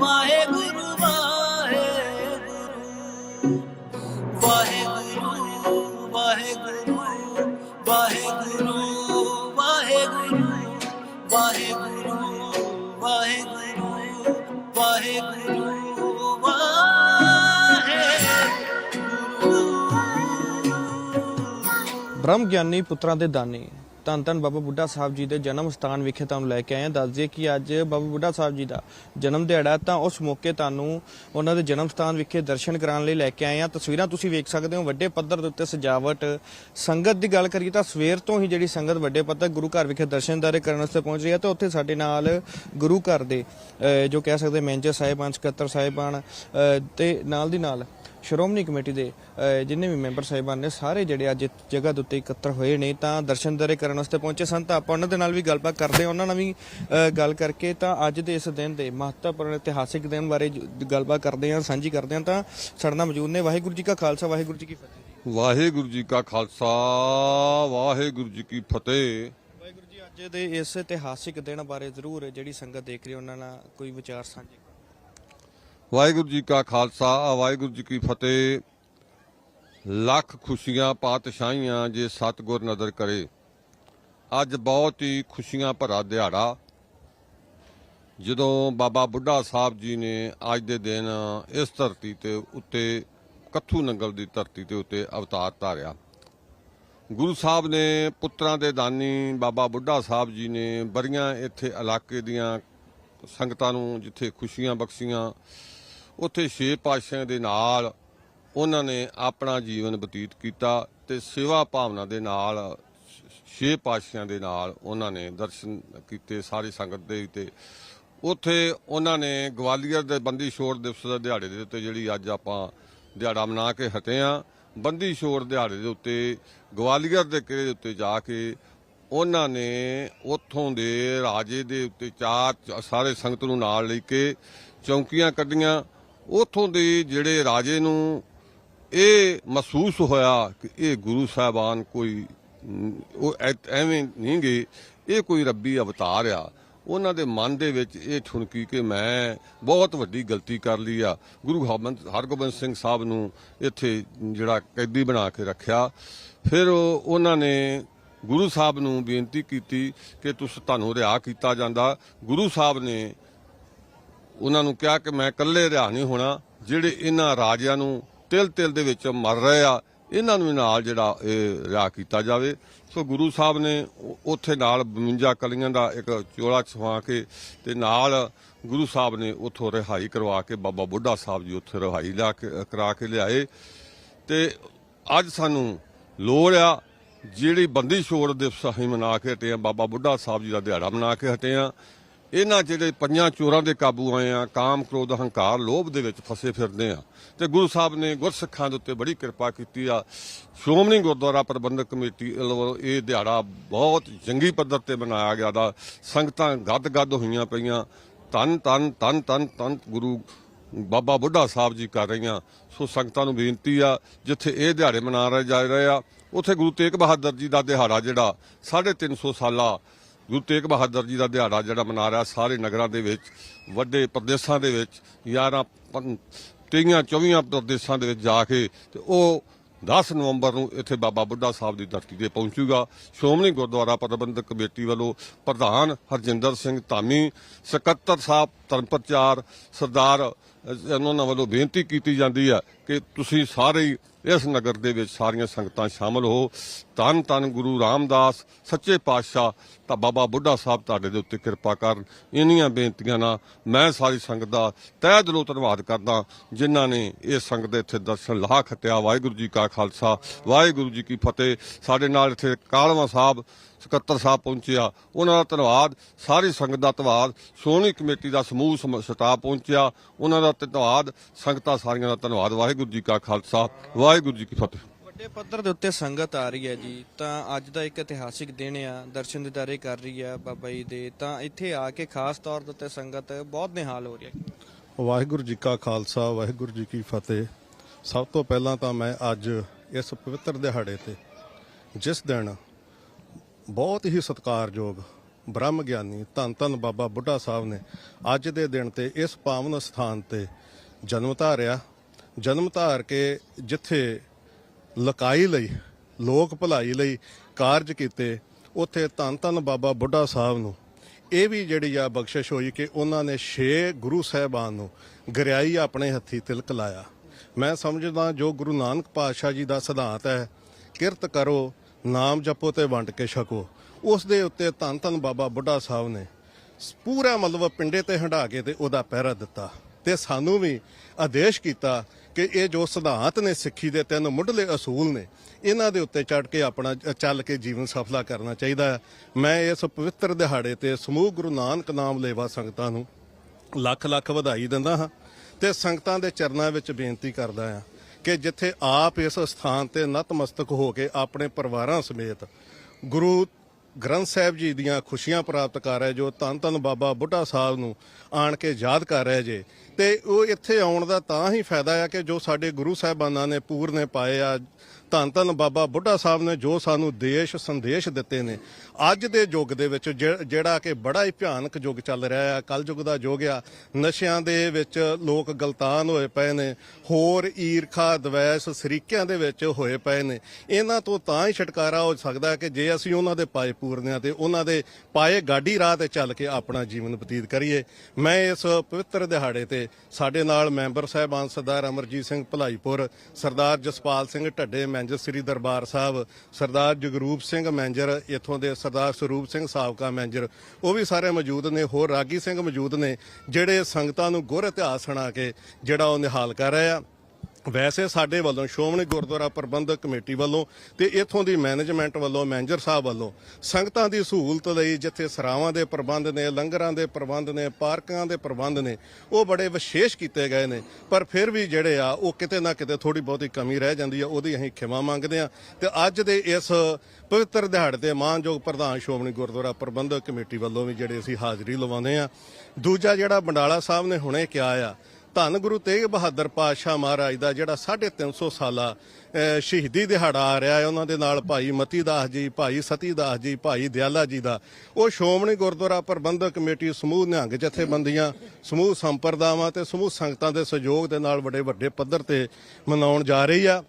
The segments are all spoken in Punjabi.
ਵਾਹਿਗੁਰੂ ਵਾਹਿਗੁਰੂ ਵਾਹਿਗੁਰੂ ਵਾਹਿਗੁਰੂ ਵਾਹਿਗੁਰੂ ਵਾਹਿਗੁਰੂ ਵਾਹਿਗੁਰੂ ਵਾਹਿਗੁਰੂ ਵਾਹਿਗੁਰੂ ਬ੍ਰਹਮ ਗਿਆਨੀ ਪੁੱਤਰਾਂ ਦੇ ਦਾਨੀ। ਧੰਨ ਧੰਨ ਬਾਬਾ ਬੁੱਢਾ ਸਾਹਿਬ ਜੀ ਦੇ ਜਨਮ ਸਥਾਨ ਵਿਖੇ ਤੁਹਾਨੂੰ ਲੈ ਕੇ ਆਏ ਹਾਂ। ਦੱਸ ਦਈਏ ਕਿ ਅੱਜ ਬਾਬਾ ਬੁੱਢਾ ਸਾਹਿਬ ਜੀ ਦਾ ਜਨਮ ਦਿਹਾੜਾ ਤਾਂ ਉਸ ਮੌਕੇ ਤੁਹਾਨੂੰ ਉਹਨਾਂ ਦੇ ਜਨਮ ਸਥਾਨ ਵਿਖੇ ਦਰਸ਼ਨ ਕਰਾਉਣ ਲਈ ਲੈ ਕੇ ਆਏ ਹਾਂ। ਤਸਵੀਰਾਂ ਤੁਸੀਂ ਵੇਖ ਸਕਦੇ ਹੋ ਵੱਡੇ ਪੱਧਰ ਦੇ ਉੱਤੇ ਸਜਾਵਟ। ਸੰਗਤ ਦੀ ਗੱਲ ਕਰੀਏ ਤਾਂ ਸਵੇਰ ਤੋਂ ਹੀ ਜਿਹੜੀ ਸੰਗਤ ਵੱਡੇ ਪੱਧਰ ਗੁਰੂ ਘਰ ਵਿਖੇ ਦਰਸ਼ਨਦਾਰੇ ਕਰਨ ਵਾਸਤੇ ਪਹੁੰਚ ਰਹੀ ਹੈ ਤੇ ਉੱਥੇ ਸਾਡੇ ਨਾਲ ਗੁਰੂ ਘਰ ਦੇ ਜੋ ਕਹਿ ਸਕਦੇ ਮੈਨੇਜਰ ਸਾਹਿਬਾਨ ਸਕੱਤਰ ਸਾਹਿਬਾਨ ਅਹ, ਤੇ ਨਾਲ ਦੀ ਨਾਲ ਸ਼੍ਰੋਮਣੀ ਕਮੇਟੀ ਦੇ ਜਿੰਨੇ ਵੀ ਮੈਂਬਰ ਸਾਹਿਬਾਨ ਨੇ ਸਾਰੇ ਜਿਹੜੇ ਅੱਜ ਜਗ੍ਹਾ ਦੇ ਉੱਤੇ ਇਕੱਤਰ ਹੋਏ ਨੇ ਤਾਂ ਦਰਸ਼ਨ ਦਰੇ ਕਰਨ ਵਾਸਤੇ ਪਹੁੰਚੇ ਸਨ। ਤਾਂ ਆਪਾਂ ਉਹਨਾਂ ਦੇ ਨਾਲ ਵੀ ਗੱਲਬਾਤ ਕਰਦੇ ਹਾਂ। ਉਹਨਾਂ ਨਾਲ ਵੀ ਗੱਲ ਕਰਕੇ ਤਾਂ ਅੱਜ ਦੇ ਇਸ ਦਿਨ ਦੇ ਮਹੱਤਵਪੂਰਨ ਇਤਿਹਾਸਿਕ ਦਿਨ ਬਾਰੇ ਗੱਲਬਾਤ ਕਰਦੇ ਹਾਂ ਸਾਂਝੀ ਕਰਦੇ ਹਾਂ। ਤਾਂ ਸਾਡੇ ਨਾਲ ਮੌਜੂਦ ਨੇ। ਵਾਹਿਗੁਰੂ ਜੀ ਕਾ ਖਾਲਸਾ ਵਾਹਿਗੁਰੂ ਜੀ ਕੀ ਫਤਿਹ। ਵਾਹਿਗੁਰੂ ਜੀ ਕਾ ਖਾਲਸਾ ਵਾਹਿਗੁਰੂ ਜੀ ਕੀ ਫਤਿਹ। ਵਾਹਿਗੁਰੂ ਜੀ ਅੱਜ ਦੇ ਇਸ ਇਤਿਹਾਸਿਕ ਦਿਨ ਬਾਰੇ ਜ਼ਰੂਰ ਜਿਹੜੀ ਸੰਗਤ ਦੇਖ ਰਹੀ ਉਹਨਾਂ ਨਾਲ ਕੋਈ ਵਿਚਾਰ ਸਾਂਝੇ। ਵਾਹਿਗੁਰੂ ਜੀ ਕਾ ਖਾਲਸਾ ਵਾਹਿਗੁਰੂ ਜੀ ਕੀ ਫਤਿਹ। ਲੱਖ ਖੁਸ਼ੀਆਂ, ਪਾਤਸ਼ਾਹੀਆਂ ਜੇ ਸਤਗੁਰ ਨਜ਼ਰ ਕਰੇ। ਅੱਜ ਬਹੁਤ ਹੀ ਖੁਸ਼ੀਆਂ ਭਰਾ ਦਿਹਾੜਾ। ਜਦੋਂ ਬਾਬਾ ਬੁੱਢਾ ਸਾਹਿਬ ਜੀ ਨੇ ਅੱਜ ਦੇ ਦਿਨ ਇਸ ਧਰਤੀ ਤੇ ਉੱਤੇ, ਕੱਥੂ ਨੰਗਲ ਦੀ ਧਰਤੀ ਤੇ ਉੱਤੇ ਅਵਤਾਰ ਧਾਰਿਆ। ਗੁਰੂ ਸਾਹਿਬ ਨੇ ਪੁੱਤਰਾਂ ਦੇ ਦਾਨੀ ਬਾਬਾ ਬੁੱਢਾ ਸਾਹਿਬ ਜੀ ਨੇ ਬਰੀਆਂ ਇੱਥੇ ਇਲਾਕੇ ਦੀਆਂ ਸੰਗਤਾਂ ਨੂੰ ਜਿੱਥੇ ਖੁਸ਼ੀਆਂ ਬਖਸ਼ੀਆਂ ਉੱਥੇ ਛੇ ਪਾਤਸ਼ਾਹ ਦੇ ਨਾਲ ਉਹਨਾਂ ਨੇ ਆਪਣਾ ਜੀਵਨ ਬਤੀਤ ਕੀਤਾ ਤੇ ਸੇਵਾ ਭਾਵਨਾ ਦੇ ਨਾਲ, ਛੇ ਪਾਤਸ਼ਾਹ ਦੇ ਨਾਲ ਉਹਨਾਂ ਨੇ ਦਰਸ਼ਨ ਕੀਤੇ ਸਾਰੀ ਸੰਗਤ ਦੇ ਉੱਤੇ ਉੱਥੇ ਉਹਨਾਂ ਨੇ ਗਵਾਲੀਅਰ ਦੇ ਬੰਦੀ ਛੋੜ ਦਿਵਸ ਦੇ ਦਿਹਾੜੇ ਦੇ ਉੱਤੇ ਜਿਹੜੀ ਅੱਜ ਆਪਾਂ ਦਿਹਾੜਾ ਮਨਾ ਕੇ ਹਟੇ ਆ, ਬੰਦੀ ਛੋੜ ਦਿਹਾੜੇ ਦੇ ਉੱਤੇ, ਗਵਾਲੀਅਰ ਦੇ ਕਿਲੇ ਦੇ ਉੱਤੇ ਜਾ ਕੇ ਉਹਨਾਂ ਨੇ ਉੱਥੋਂ ਦੇ ਰਾਜੇ ਦੇ ਉੱਤੇ ਚਾਰ, ਸਾਰੇ ਸੰਗਤ ਨੂੰ ਨਾਲ ਲੈ ਕੇ ਚੌਂਕੀਆਂ ਕੱਢੀਆਂ। ਉੱਥੋਂ ਦੇ ਜਿਹੜੇ ਰਾਜੇ ਨੂੰ ਇਹ ਮਹਿਸੂਸ ਹੋਇਆ ਕਿ ਇਹ ਗੁਰੂ ਸਾਹਿਬਾਨ ਕੋਈ ਉਹ ਐਵੇਂ ਨਹੀਂ ਗਏ ਇਹ ਕੋਈ ਰੱਬੀ ਅਵਤਾਰ ਆ। ਉਹਨਾਂ ਦੇ ਮਨ ਦੇ ਵਿੱਚ ਇਹ ਠੁਣਕੀ ਕਿ ਮੈਂ ਬਹੁਤ ਵੱਡੀ ਗਲਤੀ ਕਰ ਲਈ ਆ। ਗੁਰੂ ਹਰਗੋਬਿੰਦ ਸਿੰਘ ਸਾਹਿਬ ਨੂੰ ਇੱਥੇ ਜਿਹੜਾ ਕੈਦੀ ਬਣਾ ਕੇ ਰੱਖਿਆ। ਫਿਰ ਉਹਨਾਂ ਨੇ ਗੁਰੂ ਸਾਹਿਬ ਨੂੰ ਬੇਨਤੀ ਕੀਤੀ ਕਿ ਤੁਸੀਂ ਤੁਹਾਨੂੰ ਰਿਹਾ ਕੀਤਾ ਜਾਂਦਾ। ਗੁਰੂ ਸਾਹਿਬ ਨੇ ਉਹਨਾਂ ਨੂੰ ਕਿਹਾ ਕਿ ਮੈਂ ਇਕੱਲੇ ਰਿਹਾ ਨਹੀਂ ਹੋਣਾ, ਜਿਹੜੇ ਇਹਨਾਂ ਰਾਜਿਆਂ ਨੂੰ ਤਿਲ ਤਿਲ ਦੇ ਵਿੱਚ ਮਰ ਰਹੇ ਆ, ਇਹਨਾਂ ਨੂੰ ਨਾਲ ਜਿਹੜਾ ਇਹ ਰਿਹਾ ਕੀਤਾ ਜਾਵੇ। ਸੋ ਗੁਰੂ ਸਾਹਿਬ ਨੇ ਉੱਥੇ ਨਾਲ 52 ਕਲੀਆਂ ਦਾ ਇੱਕ ਚੋਲਾ ਛਵਾ ਕੇ ਤੇ ਨਾਲ ਗੁਰੂ ਸਾਹਿਬ ਨੇ ਉੱਥੋਂ ਰਿਹਾਈ ਕਰਵਾ ਕੇ ਬਾਬਾ ਬੁੱਢਾ ਸਾਹਿਬ ਜੀ ਉੱਥੇ ਰਿਹਾਈ ਲਿਆ ਕੇ, ਕਰਾ ਕੇ ਲਿਆਏ। ਤੇ ਅੱਜ ਸਾਨੂੰ ਲੋੜ ਆ, ਜਿਹੜੀ ਬੰਦੀ ਛੋੜ ਦਿਵਸ ਅਸੀਂ ਮਨਾ ਕੇ ਹਟੇ ਆ, ਬਾਬਾ ਬੁੱਢਾ ਸਾਹਿਬ ਜੀ ਦਾ ਦਿਹਾੜਾ ਮਨਾ ਕੇ ਹਟੇ ਆ। ਇਹਨਾਂ ਜਿਹੜੇ ਪੰਜਾਂ ਚੋਰਾਂ ਦੇ ਕਾਬੂ ਆਏ ਆ, ਕਾਮ, ਕ੍ਰੋਧ ਹੰਕਾਰ ਲੋਭ ਦੇ ਵਿੱਚ ਫਸੇ ਫਿਰਦੇ ਆ। ਤੇ ਗੁਰੂ ਸਾਹਿਬ ਨੇ ਗੁਰਸਿੱਖਾਂ ਦੇ ਉੱਤੇ ਬੜੀ ਕਿਰਪਾ ਕੀਤੀ ਆ। ਸ਼੍ਰੋਮਣੀ ਗੁਰਦੁਆਰਾ ਪ੍ਰਬੰਧਕ ਕਮੇਟੀ ਵੱਲੋਂ ਇਹ ਦਿਹਾੜਾ ਬਹੁਤ ਜੰਗੀ ਪੱਧਰ ਤੇ ਮਨਾਇਆ ਗਿਆ ਦਾ। ਸੰਗਤਾਂ ਗੱਦ-ਗੱਦ ਹੋਈਆਂ ਪਈਆਂ। ਤਨ ਤਨ ਤਨ ਤਨ ਤਨ ਗੁਰੂ ਬਾਬਾ ਬੁੱਢਾ ਸਾਹਿਬ ਜੀ ਕਰ ਰਹੀਆਂ। ਸੋ ਸੰਗਤਾਂ ਨੂੰ ਬੇਨਤੀ ਆ, ਜਿੱਥੇ ਇਹ ਦਿਹਾੜੇ ਮਨਾ ਰਹੇ ਜਾ ਰਹੇ ਆ, ਉੱਥੇ ਗੁਰੂ ਤੇਗ ਬਹਾਦਰ ਜੀ ਦਾ ਦਿਹਾੜਾ ਜਿਹੜਾ 350 ਸਾਲਾ ਗੁਰੂ ਤੇਗ ਬਹਾਦਰ ਜੀ ਦਾ ਦਿਹਾੜਾ ਜਿਹੜਾ ਮਨਾ ਰਿਹਾ ਸਾਰੇ ਨਗਰਾਂ ਦੇ ਵਿੱਚ, ਵੱਡੇ ਪ੍ਰਦੇਸ਼ਾਂ ਦੇ ਵਿੱਚ 11 ਤੇਈਆਂ 24 ਪ੍ਰਦੇਸ਼ਾਂ ਦੇ ਵਿੱਚ ਜਾ ਕੇ ਤੇ ਉਹ 10 ਨਵੰਬਰ ਨੂੰ ਇੱਥੇ ਬਾਬਾ ਬੁੱਢਾ ਸਾਹਿਬ ਦੀ ਧਰਤੀ ਤੇ ਪਹੁੰਚੂਗਾ। ਸ਼੍ਰੋਮਣੀ ਗੁਰਦੁਆਰਾ ਪ੍ਰਬੰਧਕ ਕਮੇਟੀ ਵੱਲੋਂ ਪ੍ਰਧਾਨ ਹਰਜਿੰਦਰ ਸਿੰਘ ਧਾਮੀ, ਸਕੱਤਰ ਸਾਹਿਬ ਧਰਮ ਪ੍ਰਚਾਰ ਸਰਦਾਰ ਉਹਨਾਂ ਵੱਲੋਂ ਬੇਨਤੀ ਕੀਤੀ ਜਾਂਦੀ ਹੈ ਕਿ ਤੁਸੀਂ ਸਾਰੇ ਹੀ ਇਸ ਨਗਰ ਦੇ ਵਿੱਚ ਸਾਰੀਆਂ ਸੰਗਤਾਂ ਸ਼ਾਮਲ ਹੋ। ਧੰਨ ਧੰਨ ਗੁਰੂ ਰਾਮਦਾਸ, ਸੱਚੇ ਪਾਤਸ਼ਾਹ, ਤਾਂ ਬਾਬਾ ਬੁੱਢਾ ਸਾਹਿਬ ਤੁਹਾਡੇ ਦੇ ਉੱਤੇ ਕਿਰਪਾ ਕਰਨ ਇੰਨੀਆਂ ਬੇਨਤੀਆਂ ਨਾਲ ਮੈਂ ਸਾਰੀ ਸੰਗਤ ਦਾ ਤਹਿ ਦਿਲੋਂ ਧੰਨਵਾਦ ਕਰਦਾ, ਜਿਨ੍ਹਾਂ ਨੇ ਇਹ ਸੰਗਤ ਦੇ ਇੱਥੇ ਦਰਸ਼ਨ ਲਾਹ ਖੱਟਿਆ ਵਾਹਿਗੁਰੂ ਜੀ ਕਾ ਖਾਲਸਾ, ਵਾਹਿਗੁਰੂ ਜੀ ਕੀ ਫਤਿਹ। ਸਾਡੇ ਨਾਲ ਇੱਥੇ ਕਾਲਵਾ ਸਾਹਿਬ, ਸਕੱਤਰ ਸਾਹਿਬ ਪਹੁੰਚਿਆ। ਉਹਨਾਂ ਦਾ ਧੰਨਵਾਦ, ਸਾਰੀ ਸੰਗਤ ਦਾ ਧੰਨਵਾਦ। ਸੋਹਣੀ ਕਮੇਟੀ ਦਾ ਸਮੂਹ ਸਮ- ਸਟਾਫ ਪਹੁੰਚਿਆ। ਉਹਨਾਂ ਦਾ ਧੰਨਵਾਦ, ਸੰਗਤਾਂ ਸਾਰੀਆਂ ਦਾ ਧੰਨਵਾਦ। ਵਾਹਿਗੁਰੂ ਜੀ ਕਾ ਖਾਲਸਾ ਵਾਹਿਗੁਰੂ ਜੀ ਕੀ ਫਤਿਹ। ਵੱਡੇ ਪੱਧਰ ਦੇ ਉੱਤੇ ਸੰਗਤ ਆ ਰਹੀ ਹੈ ਜੀ ਤਾਂ ਅੱਜ ਦਾ ਇੱਕ ਇਤਿਹਾਸਿਕ ਦਿਨ ਆ ਦਰਸ਼ਨ ਦਿਦਾਰੇ ਕਰ ਰਹੀ ਹੈ ਬਾਬਾ ਜੀ ਦੇ ਤਾਂ ਇੱਥੇ ਆ ਕੇ ਖਾਸ ਤੌਰ ਦੇ ਉੱਤੇ ਸੰਗਤ ਬਹੁਤ ਨਿਹਾਲ ਹੋ ਰਹੀ ਹੈ। ਵਾਹਿਗੁਰੂ ਜੀ ਕਾ ਖਾਲਸਾ ਵਾਹਿਗੁਰੂ ਜੀ ਕੀ ਫਤਿਹ। ਸਭ ਤੋਂ ਪਹਿਲਾਂ ਤਾਂ ਮੈਂ ਅੱਜ ਇਸ ਪਵਿੱਤਰ ਦਿਹਾੜੇ ਤੇ ਜਿਸ ਦਿਨ ਬਹੁਤ ਹੀ ਸਤਿਕਾਰਯੋਗ ਬ੍ਰਹਮ ਗਿਆਨੀ ਧੰਨ ਧੰਨ ਬਾਬਾ ਬੁੱਢਾ ਸਾਹਿਬ ਨੇ ਅੱਜ ਦੇ ਦਿਨ ਤੇ ਇਸ ਪਾਵਨ ਸਥਾਨ ਤੇ ਜਨਮ ਧਾਰਿਆ ਜਨਮ ਧਾਰ ਕੇ ਜਿੱਥੇ ਲਕਾਈ ਲਈ, ਲੋਕ ਭਲਾਈ ਲਈ ਕਾਰਜ ਕੀਤੇ, ਉੱਥੇ ਧੰਨ ਧੰਨ ਬਾਬਾ ਬੁੱਢਾ ਸਾਹਿਬ ਨੂੰ। ਇਹ ਵੀ ਜਿਹੜੀ ਆ ਬਖਸ਼ਿਸ਼ ਹੋਈ ਕਿ ਉਹਨਾਂ ਨੇ ਛੇ ਗੁਰੂ ਸਾਹਿਬਾਨ ਨੂੰ ਗਰਿਆਈ ਆਪਣੇ ਹੱਥੀ ਤਿਲਕ ਲਾਇਆ। ਮੈਂ ਸਮਝਦਾ ਜੋ ਗੁਰੂ ਨਾਨਕ ਪਾਤਸ਼ਾਹ ਜੀ ਦਾ ਸਿਧਾਂਤ ਹੈ, ਕਿਰਤ ਕਰੋ, ਨਾਮ ਜਪੋ ਤੇ ਵੰਡ ਕੇ ਛਕੋ। ਉਸ ਦੇ ਉੱਤੇ ਧੰਨ ਧੰਨ ਬਾਬਾ ਬੁੱਢਾ ਸਾਹਿਬ ਨੇ ਪੂਰਾ ਮਤਲਬ ਪਿੰਡੇ ਤੇ ਹੰਢਾ ਕੇ ਤੇ ਉਹਦਾ ਪਹਿਰਾ ਦਿੱਤਾ। ਤੇ ਸਾਨੂੰ ਵੀ ਆਦੇਸ਼ ਕੀਤਾ ਕਿ ਇਹ ਜੋ ਸਿਧਾਂਤ ਨੇ ਸਿੱਖੀ ਦੇ ਤਿੰਨ ਮੁੱਢਲੇ ਅਸੂਲ ਨੇ, ਇਹਨਾਂ ਦੇ ਉੱਤੇ ਚੜ ਕੇ ਆਪਣਾ ਚੱਲ ਕੇ ਜੀਵਨ ਸਫਲਾ ਕਰਨਾ ਚਾਹੀਦਾ ਹੈ। ਮੈਂ ਇਸ ਪਵਿੱਤਰ ਦਿਹਾੜੇ ਤੇ ਸਮੂਹ ਗੁਰੂ ਨਾਨਕ ਨਾਮ ਲੇਵਾ ਸੰਗਤਾਂ ਨੂੰ ਲੱਖ ਲੱਖ ਵਧਾਈ ਦਿੰਦਾ ਹਾਂ ਤੇ ਸੰਗਤਾਂ ਦੇ ਚਰਨਾਂ ਵਿੱਚ ਬੇਨਤੀ ਕਰਦਾ ਹਾਂ ਕਿ ਜਿੱਥੇ ਆਪ ਇਸ ਸਥਾਨ ਤੇ ਨਤਮਸਤਕ ਹੋ ਕੇ ਆਪਣੇ ਪਰਿਵਾਰਾਂ ਸਮੇਤ ਗੁਰੂ ਗ੍ਰੰਥ ਸਾਹਿਬ ਜੀ ਦੀਆਂ ਖੁਸ਼ੀਆਂ ਪ੍ਰਾਪਤ ਕਰ ਰਹੇ ਜੋ ਧੰਨ ਧੰਨ ਬਾਬਾ ਬੁੱਢਾ ਸਾਹਿਬ ਨੂੰ ਆਣ ਕੇ ਯਾਦ ਕਰ ਰਹੇ ਜੇ। ਤੇ ਉਹ ਇੱਥੇ ਆਉਣ ਦਾ ਤਾਂ ਹੀ ਫਾਇਦਾ ਆ ਕਿ ਜੋ ਸਾਡੇ ਗੁਰੂ ਸਾਹਿਬਾਨਾਂ ਨੇ ਪੂਰਨੇ ਪਾਏ ਆ ਧੰਨ ਧੰਨ ਬਾਬਾ ਬੁੱਢਾ ਸਾਹਿਬ ਨੇ ਜੋ ਸਾਨੂੰ ਦੇਸ਼ ਸੰਦੇਸ਼ ਦਿੱਤੇ ਨੇ। ਅੱਜ ਦੇ ਯੁੱਗ ਦੇ ਵਿੱਚ ਜਿਹੜਾ ਕਿ ਬੜਾ ਹੀ ਭਿਆਨਕ ਯੁੱਗ ਚੱਲ ਰਿਹਾ ਹੈ ਕਲ ਯੁੱਗ ਦਾ ਯੁੱਗ ਆ। ਨਸ਼ਿਆਂ ਦੇ ਵਿੱਚ ਲੋਕ ਗਲਤਾਨ ਹੋਏ ਪਏ ਨੇ। ਹੋਰ ਈਰਖਾ, ਦਵੈਸ, ਸਰੀਕਿਆਂ ਦੇ ਵਿੱਚ ਹੋਏ ਪਏ ਨੇ। ਇਹਨਾਂ ਤੋਂ ਤਾਂ ਹੀ ਛੁਟਕਾਰਾ ਹੋ ਸਕਦਾ ਕਿ ਜੇ ਅਸੀਂ ਉਹਨਾਂ ਦੇ ਪਾਏ ਪੂਰਨੇ ਪੂਰਨਿਆਂ ਤੇ, ਉਹਨਾਂ ਦੇ ਪਾਏ ਗਾਡੀ ਰਾਹ ਤੇ ਚੱਲ ਕੇ ਆਪਣਾ ਜੀਵਨ ਬਤੀਤ ਕਰੀਏ। ਮੈਂ ਇਸ ਪਵਿੱਤਰ ਦਿਹਾੜੇ ਤੇ ਸਾਡੇ ਨਾਲ ਮੈਂਬਰ ਸਾਹਿਬਾਨ ਸਰਦਾਰ ਅਮਰਜੀਤ ਸਿੰਘ ਭਲਾਈਪੁਰ, ਸਰਦਾਰ ਜਸਪਾਲ ਸਿੰਘ ਢੱਡੇ ਮੈਨੇਜਰ ਸ੍ਰੀ ਦਰਬਾਰ ਸਾਹਿਬ, ਸਰਦਾਰ ਜਗਰੂਪ ਸਿੰਘ ਮੈਂਜਰ ਇੱਥੋਂ ਦੇ ਸਰਦਾਰ ਸਰੂਪ ਸਿੰਘ ਸਾਬਕਾ ਮੈਂਜਰ ਉਹ ਵੀ ਸਾਰੇ ਮੌਜੂਦ ਨੇ, ਹੋਰ ਰਾਗੀ ਸਿੰਘ ਮੌਜੂਦ ਨੇ, ਜਿਹੜੇ ਸੰਗਤਾਂ ਨੂੰ ਗੁਰ ਇਤਿਹਾਸ ਸੁਣਾ ਕੇ ਜਿਹੜਾ ਉਹ ਨਿਹਾਲ ਕਰ ਰਹੇ ਆ। ਵੈਸੇ ਸਾਡੇ ਵੱਲੋਂ ਸ਼੍ਰੋਮਣੀ ਗੁਰਦੁਆਰਾ ਪ੍ਰਬੰਧਕ ਕਮੇਟੀ ਵੱਲੋਂ ਤੇ ਇੱਥੋਂ ਦੀ ਮੈਨੇਜਮੈਂਟ ਵੱਲੋਂ, ਮੈਨੇਜਰ ਸਾਹਿਬ ਵੱਲੋਂ ਸੰਗਤਾਂ ਦੀ ਸਹੂਲਤ ਲਈ ਜਿੱਥੇ ਸਰਾਵਾਂ ਦੇ ਪ੍ਰਬੰਧ ਨੇ, ਲੰਗਰਾਂ ਦੇ ਪ੍ਰਬੰਧ ਨੇ, ਪਾਰਕਾਂ ਦੇ ਪ੍ਰਬੰਧ ਨੇ, ਉਹ ਬੜੇ ਵਿਸ਼ੇਸ਼ ਕੀਤੇ ਗਏ ਨੇ। ਪਰ ਫਿਰ ਵੀ ਜਿਹੜੇ ਆ, ਉਹ ਕਿਤੇ ਨਾ ਕਿਤੇ ਥੋੜੀ ਬਹੁਤੀ ਕਮੀ ਰਹਿ ਜਾਂਦੀ ਆ, ਉਹਦੀ ਅਸੀਂ ਖਿਮਾ ਮੰਗਦੇ ਆ। ਤੇ ਅੱਜ ਦੇ ਇਸ ਪਵਿੱਤਰ ਦਿਹਾੜੇ ਤੇ ਮਾਨਯੋਗ ਪ੍ਰਧਾਨ ਸ਼੍ਰੋਮਣੀ ਗੁਰਦੁਆਰਾ ਪ੍ਰਬੰਧਕ ਕਮੇਟੀ ਵੱਲੋਂ ਵੀ ਜਿਹੜੇ ਅਸੀਂ ਹਾਜ਼ਰੀ ਲਵਾਉਂਦੇ ਆ। ਦੂਜਾ ਜਿਹੜਾ ਬੰਡਾਲਾ ਸਾਹਿਬ ਨੇ ਹੁਣੇ ਕਿਹਾ ਆ ਧੰਨ ਗੁਰੂ ਤੇਗ ਬਹਾਦਰ ਪਾਤਸ਼ਾਹ ਮਹਾਰਾਜ ਦਾ ਜਿਹੜਾ 350 ਸਾਲਾ ਅਹ, ਸ਼ਹੀਦੀ ਦਿਹਾੜਾ ਆ ਰਿਹਾ ਹੈ ਉਹਨਾਂ ਦੇ ਨਾਲ ਭਾਈ ਮਤੀ ਦਾਸ ਜੀ ਭਾਈ ਸਤੀ ਦਾਸ ਜੀ ਭਾਈ ਦਿਆਲਾ ਜੀ ਦਾ। ਉਹ ਸ਼੍ਰੋਮਣੀ ਗੁਰਦੁਆਰਾ ਪ੍ਰਬੰਧਕ ਕਮੇਟੀ ਸਮੂਹ ਨਿਹੰਗ ਜਥੇਬੰਦੀਆਂ ਸਮੂਹ ਸੰਪਰਦਾਵਾਂ ਤੇ ਸਮੂਹ ਸੰਗਤਾਂ ਦੇ ਸਹਿਯੋਗ ਦੇ ਨਾਲ ਵੱਡੇ ਵੱਡੇ ਪੱਧਰ ਤੇ ਮਨਾਉਣ ਜਾ ਰਹੀ ਆ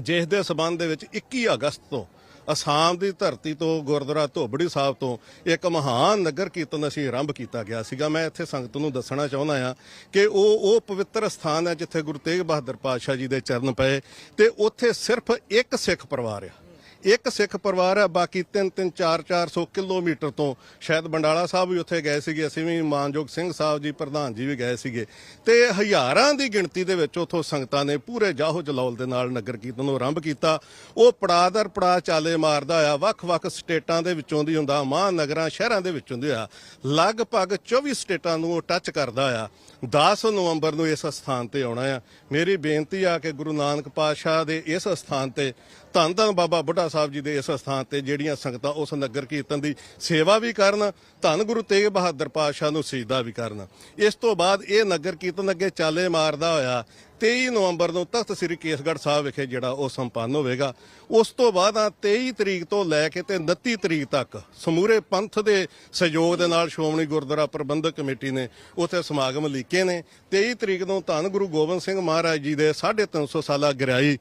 ਜਿਸ ਦੇ ਸਬੰਧ ਦੇ ਵਿੱਚ 21 ਅਗਸਤ ਤੋਂ ਅਸਾਮ ਦੀ ਧਰਤੀ ਤੋਂ, ਗੁਰਦੁਆਰਾ ਧੋਬੜੀ ਸਾਹਿਬ ਤੋਂ ਇੱਕ ਮਹਾਨ ਨਗਰ ਕੀਰਤਨ ਅਸੀਂ ਆਰੰਭ ਕੀਤਾ ਗਿਆ ਸੀਗਾ। ਮੈਂ ਇੱਥੇ ਸੰਗਤ ਨੂੰ ਦੱਸਣਾ ਚਾਹੁੰਦਾ ਆ ਕਿ ਉਹ ਉਹ ਪਵਿੱਤਰ ਸਥਾਨ ਹੈ ਜਿੱਥੇ ਗੁਰੂ ਤੇਗ ਬਹਾਦਰ ਪਾਤਸ਼ਾਹ ਜੀ ਦੇ ਚਰਨ ਪਏ ਤੇ ਉੱਥੇ ਸਿਰਫ ਇੱਕ ਸਿੱਖ ਪਰਿਵਾਰ ਆ। ਇੱਕ ਸਿੱਖ ਪਰਿਵਾਰ ਹੈ ਬਾਕੀ 3 3 4 400 ਕਿਲੋਮੀਟਰ ਤੋਂ। ਸ਼ਾਇਦ ਬੰਡਾਲਾ ਸਾਹਿਬ ਵੀ ਉੱਥੇ ਗਏ ਸੀਗੇ, ਅਸੀਂ ਵੀ ਮਾਨਯੋਗ ਸਿੰਘ ਸਾਹਿਬ ਜੀ, ਪ੍ਰਧਾਨ ਜੀ ਵੀ ਗਏ ਸੀਗੇ। ਤੇ ਹਜ਼ਾਰਾਂ ਦੀ ਗਿਣਤੀ ਦੇ ਵਿੱਚ ਉੱਥੋਂ ਸੰਗਤਾਂ ਨੇ ਪੂਰੇ ਜਾਹੋ ਜਲਾਲ ਦੇ ਨਾਲ ਨਗਰ ਕੀਰਤਨ ਨੂੰ ਆਰੰਭ ਕੀਤਾ। ਉਹ ਪੜਾਅ ਦਰ ਪੜਾਅ ਚਾਲੇ ਮਾਰਦਾ ਆ, ਵੱਖ-ਵੱਖ ਸਟੇਟਾਂ ਦੇ ਵਿੱਚੋਂ ਦੀ ਹੁੰਦਾ, ਮਹਾਨਗਰਾਂ, ਸ਼ਹਿਰਾਂ ਦੇ ਵਿੱਚੋਂ ਦੀ ਆ। ਲਗਭਗ 24 ਸਟੇਟਾਂ ਨੂੰ ਉਹ ਟੱਚ ਕਰਦਾ ਆ। 10 ਨਵੰਬਰ ਨੂੰ ਇਸ ਸਥਾਨ ਤੇ ਆਉਣਾ ਆ। ਮੇਰੀ ਬੇਨਤੀ ਆ ਕਿ ਗੁਰੂ ਨਾਨਕ ਪਾਤਸ਼ਾਹ ਦੇ ਇਸ ਸਥਾਨ ਤੇ ਧੰਨ ਧੰਨ ਬਾਬਾ ਬੁੱਢਾ ਸਾਹਿਬ ਜੀ ਦੇ ਇਸ ਸਥਾਨ ਤੇ ਜਿਹੜੀਆਂ ਸੰਗਤਾਂ ਉਸ ਨਗਰ ਕੀਰਤਨ ਦੀ ਸੇਵਾ ਵੀ ਕਰਨ, ਧੰਨ ਗੁਰੂ ਤੇਗ ਬਹਾਦਰ ਪਾਤਸ਼ਾਹ ਨੂੰ ਸਜਦਾ ਵੀ ਕਰਨ। ਇਸ ਤੋਂ ਬਾਅਦ ਇਹ ਨਗਰ ਕੀਰਤਨ ਅੱਗੇ ਚਾਲੇ ਮਾਰਦਾ ਹੋਇਆ 23 ਨਵੰਬਰ ਨੂੰ ਤਖਤ ਸ੍ਰੀ ਕੇਸਗੜ੍ਹ ਸਾਹਿਬ ਵਿਖੇ ਜਿਹੜਾ ਉਹ ਸੰਪੰਨ ਹੋਵੇਗਾ। ਉਸ ਤੋਂ ਬਾਅਦ ਆ 23 ਤਰੀਕ ਤੋਂ ਲੈ ਕੇ ਤੇ 29 ਤਰੀਕ ਤੱਕ ਸਮੂਰੇ ਪੰਥ ਦੇ ਸਹਿਯੋਗ ਦੇ ਨਾਲ ਸ਼੍ਰੋਮਣੀ ਗੁਰਦੁਆਰਾ ਪ੍ਰਬੰਧਕ ਕਮੇਟੀ ਨੇ ਉੱਥੇ ਸਮਾਗਮ ਲੀਕੇ ਨੇ। 23 ਤਰੀਕ ਨੂੰ ਧੰਨ ਗੁਰੂ ਗੋਬਿੰਦ ਸਿੰਘ ਮਹਾਰਾਜ ਜੀ ਦੇ 350 ਸਾਲਾ ਗ੍ਰਿਆਈ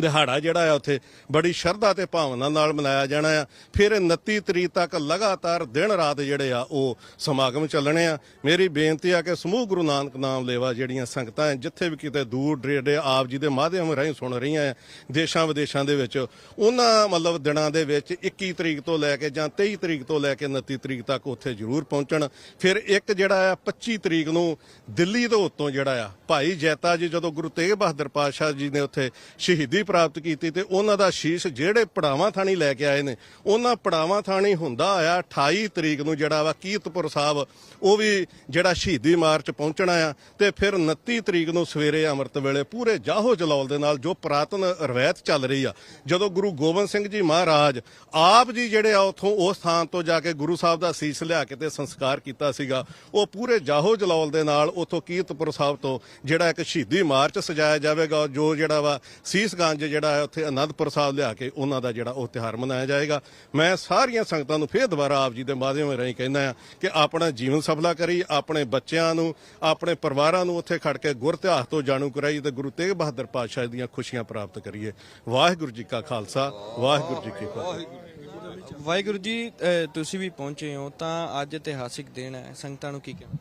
ਦਿਹਾੜਾ ਜਿਹੜਾ ਆ ਉੱਥੇ ਬੜੀ ਸ਼ਰਧਾ ਤੇ ਭਾਵਨਾ ਨਾਲ ਮਨਾਇਆ ਜਾਣਾ ਆ। ਫਿਰ 29 ਤਰੀਕ ਤੱਕ ਲਗਾਤਾਰ ਦਿਨ ਰਾਤ ਜਿਹੜੇ ਆ ਉਹ ਸਮਾਗਮ ਚੱਲਣੇ ਆ। ਮੇਰੀ ਬੇਨਤੀ ਆ ਕਿ ਸਮੂਹ ਗੁਰੂ ਨਾਨਕ ਨਾਮ ਲੇਵਾ ਜਿਹੜੀਆਂ ਸੰਗਤਾਂ ਹੈ, ਜਿੱਥੇ ਵੀ ਕਿਤੇ ਦੂਰ ਡਰੇਡੇ ਆਪ ਜੀ ਦੇ ਮਾਧਿਅਮ ਰਾਹੀਂ ਸੁਣ ਰਹੀਆਂ ਆ ਦੇਸ਼ਾਂ ਵਿਦੇਸ਼ਾਂ ਦੇ ਵਿੱਚ ਉਹਨਾਂ ਮਤਲਬ ਦਿਨਾਂ ਦੇ ਵਿੱਚ 21 ਤਰੀਕ ਤੋਂ ਲੈ ਕੇ ਜਾਂ 23 ਤਰੀਕ ਤੋਂ ਲੈ ਕੇ 29 ਤਰੀਕ ਤੱਕ ਉੱਥੇ ਜ਼ਰੂਰ ਪਹੁੰਚਣ। ਫਿਰ ਇੱਕ ਜਿਹੜਾ ਆ 25 ਤਰੀਕ ਨੂੰ ਦਿੱਲੀ ਤੋਂ ਉੱਤੋਂ ਜਿਹੜਾ ਆ ਭਾਈ ਜੈਤਾ ਜੀ ਜਦੋਂ ਗੁਰੂ ਤੇਗ ਬਹਾਦਰ ਪਾਤਸ਼ਾਹ ਜੀ ਨੇ ਉੱਥੇ ਸ਼ਹੀਦੀ ਪ੍ਰਾਪਤ ਕੀਤੀ ਤੇ ਉਹਨਾਂ ਦਾ ਸ਼ੀਸ਼ ਜਿਹੜੇ ਪੜਾਵਾਂ ਥਾਣੀ ਲੈ ਕੇ ਆਏ ਨੇ, ਉਹਨਾਂ ਪੜਾਵਾਂ ਥਾਣੀ ਹੁੰਦਾ ਆਇਆ 28 ਤਰੀਕ ਨੂੰ ਜਿਹੜਾ ਵਾ ਕੀਰਤਪੁਰ ਸਾਹਿਬ, ਉਹ ਵੀ ਜਿਹੜਾ ਸ਼ਹੀਦੀ ਮਾਰਚ ਪਹੁੰਚਣਾ ਆ ਤੇ ਫਿਰ 29 ਤਰੀਕ ਨੂੰ ਸਵੇਰੇ ਅੰਮ੍ਰਿਤ ਵੇਲੇ ਪੂਰੇ ਜਾਹੋ ਜਲਾਲ ਦੇ ਨਾਲ ਜੋ ਪ੍ਰਾਤਨ ਰਵਾਇਤ ਚੱਲ ਰਹੀ ਆ, ਜਦੋਂ ਗੁਰੂ ਗੋਬਿੰਦ ਸਿੰਘ ਜੀ ਮਹਾਰਾਜ ਆਪ ਜੀ ਜਿਹੜੇ ਆ ਉਥੋਂ ਉਸ ਥਾਂ ਤੋਂ ਜਾ ਕੇ ਗੁਰੂ ਸਾਹਿਬ ਦਾ ਸੀਸ ਲਿਆ ਕੇ ਤੇ ਸੰਸਕਾਰ ਕੀਤਾ ਸੀਗਾ, ਉਹ ਪੂਰੇ ਜਾਹੋ ਜਲਾਲ ਦੇ ਨਾਲ ਉਥੋਂ ਕੀਰਤਪੁਰ ਸਾਹਿਬ ਤੋਂ ਜਿਹੜਾ ਇੱਕ ਸ਼ਹੀਦੀ ਮਾਰਚ ਸਜਾਇਆ ਜਾਵੇਗਾ, ਜੋ ਜਿਹੜਾ ਵਾ ਸੀਸ ਸੀਸਗੰਜ ਪੰਜ ਜਿਹੜਾ ਹੈ ਉੱਥੇ ਅਨੰਦਪੁਰ ਸਾਹਿਬ ਲਿਆ ਕੇ ਉਹਨਾਂ ਦਾ ਜਿਹੜਾ ਉਹ ਤਿਹਾਰ ਮਨਾਇਆ ਜਾਏਗਾ। ਮੈਂ ਸਾਰੀਆਂ ਸੰਗਤਾਂ ਨੂੰ ਫੇਰ ਦੁਬਾਰਾ ਆਪ ਜੀ ਦੇ ਮਾਧਿਅਮ ਰਾਹੀਂ ਕਹਿੰਦਾ ਆ ਕਿ ਆਪਣਾ ਜੀਵਨ ਸਫਲਾ ਕਰੀ ਆਪਣੇ ਬੱਚਿਆਂ ਨੂੰ ਆਪਣੇ ਪਰਿਵਾਰਾਂ ਨੂੰ ਉੱਥੇ ਖੜ ਕੇ ਗੁਰ ਇਤਿਹਾਸ ਤੋਂ ਜਾਣੂ ਕਰਾਈ ਤੇ ਗੁਰੂ ਤੇਗ ਬਹਾਦਰ ਪਾਤਸ਼ਾਹ ਦੀਆਂ ਖੁਸ਼ੀਆਂ ਪ੍ਰਾਪਤ ਕਰੀਏ। ਵਾਹਿਗੁਰੂ ਜੀ ਕਾ ਖਾਲਸਾ ਵਾਹਿਗੁਰੂ ਜੀ ਕੀ ਫਤਿਹ। ਵਾਹਿਗੁਰੂ ਜੀ ਤੁਸੀਂ ਵੀ ਪਹੁੰਚੇ ਹੋ ਤਾਂ ਅੱਜ ਇਤਿਹਾਸਿਕ ਦਿਨ ਹੈ। ਸੰਗਤਾਂ ਨੂੰ ਕੀ ਕਹਿਣਾ?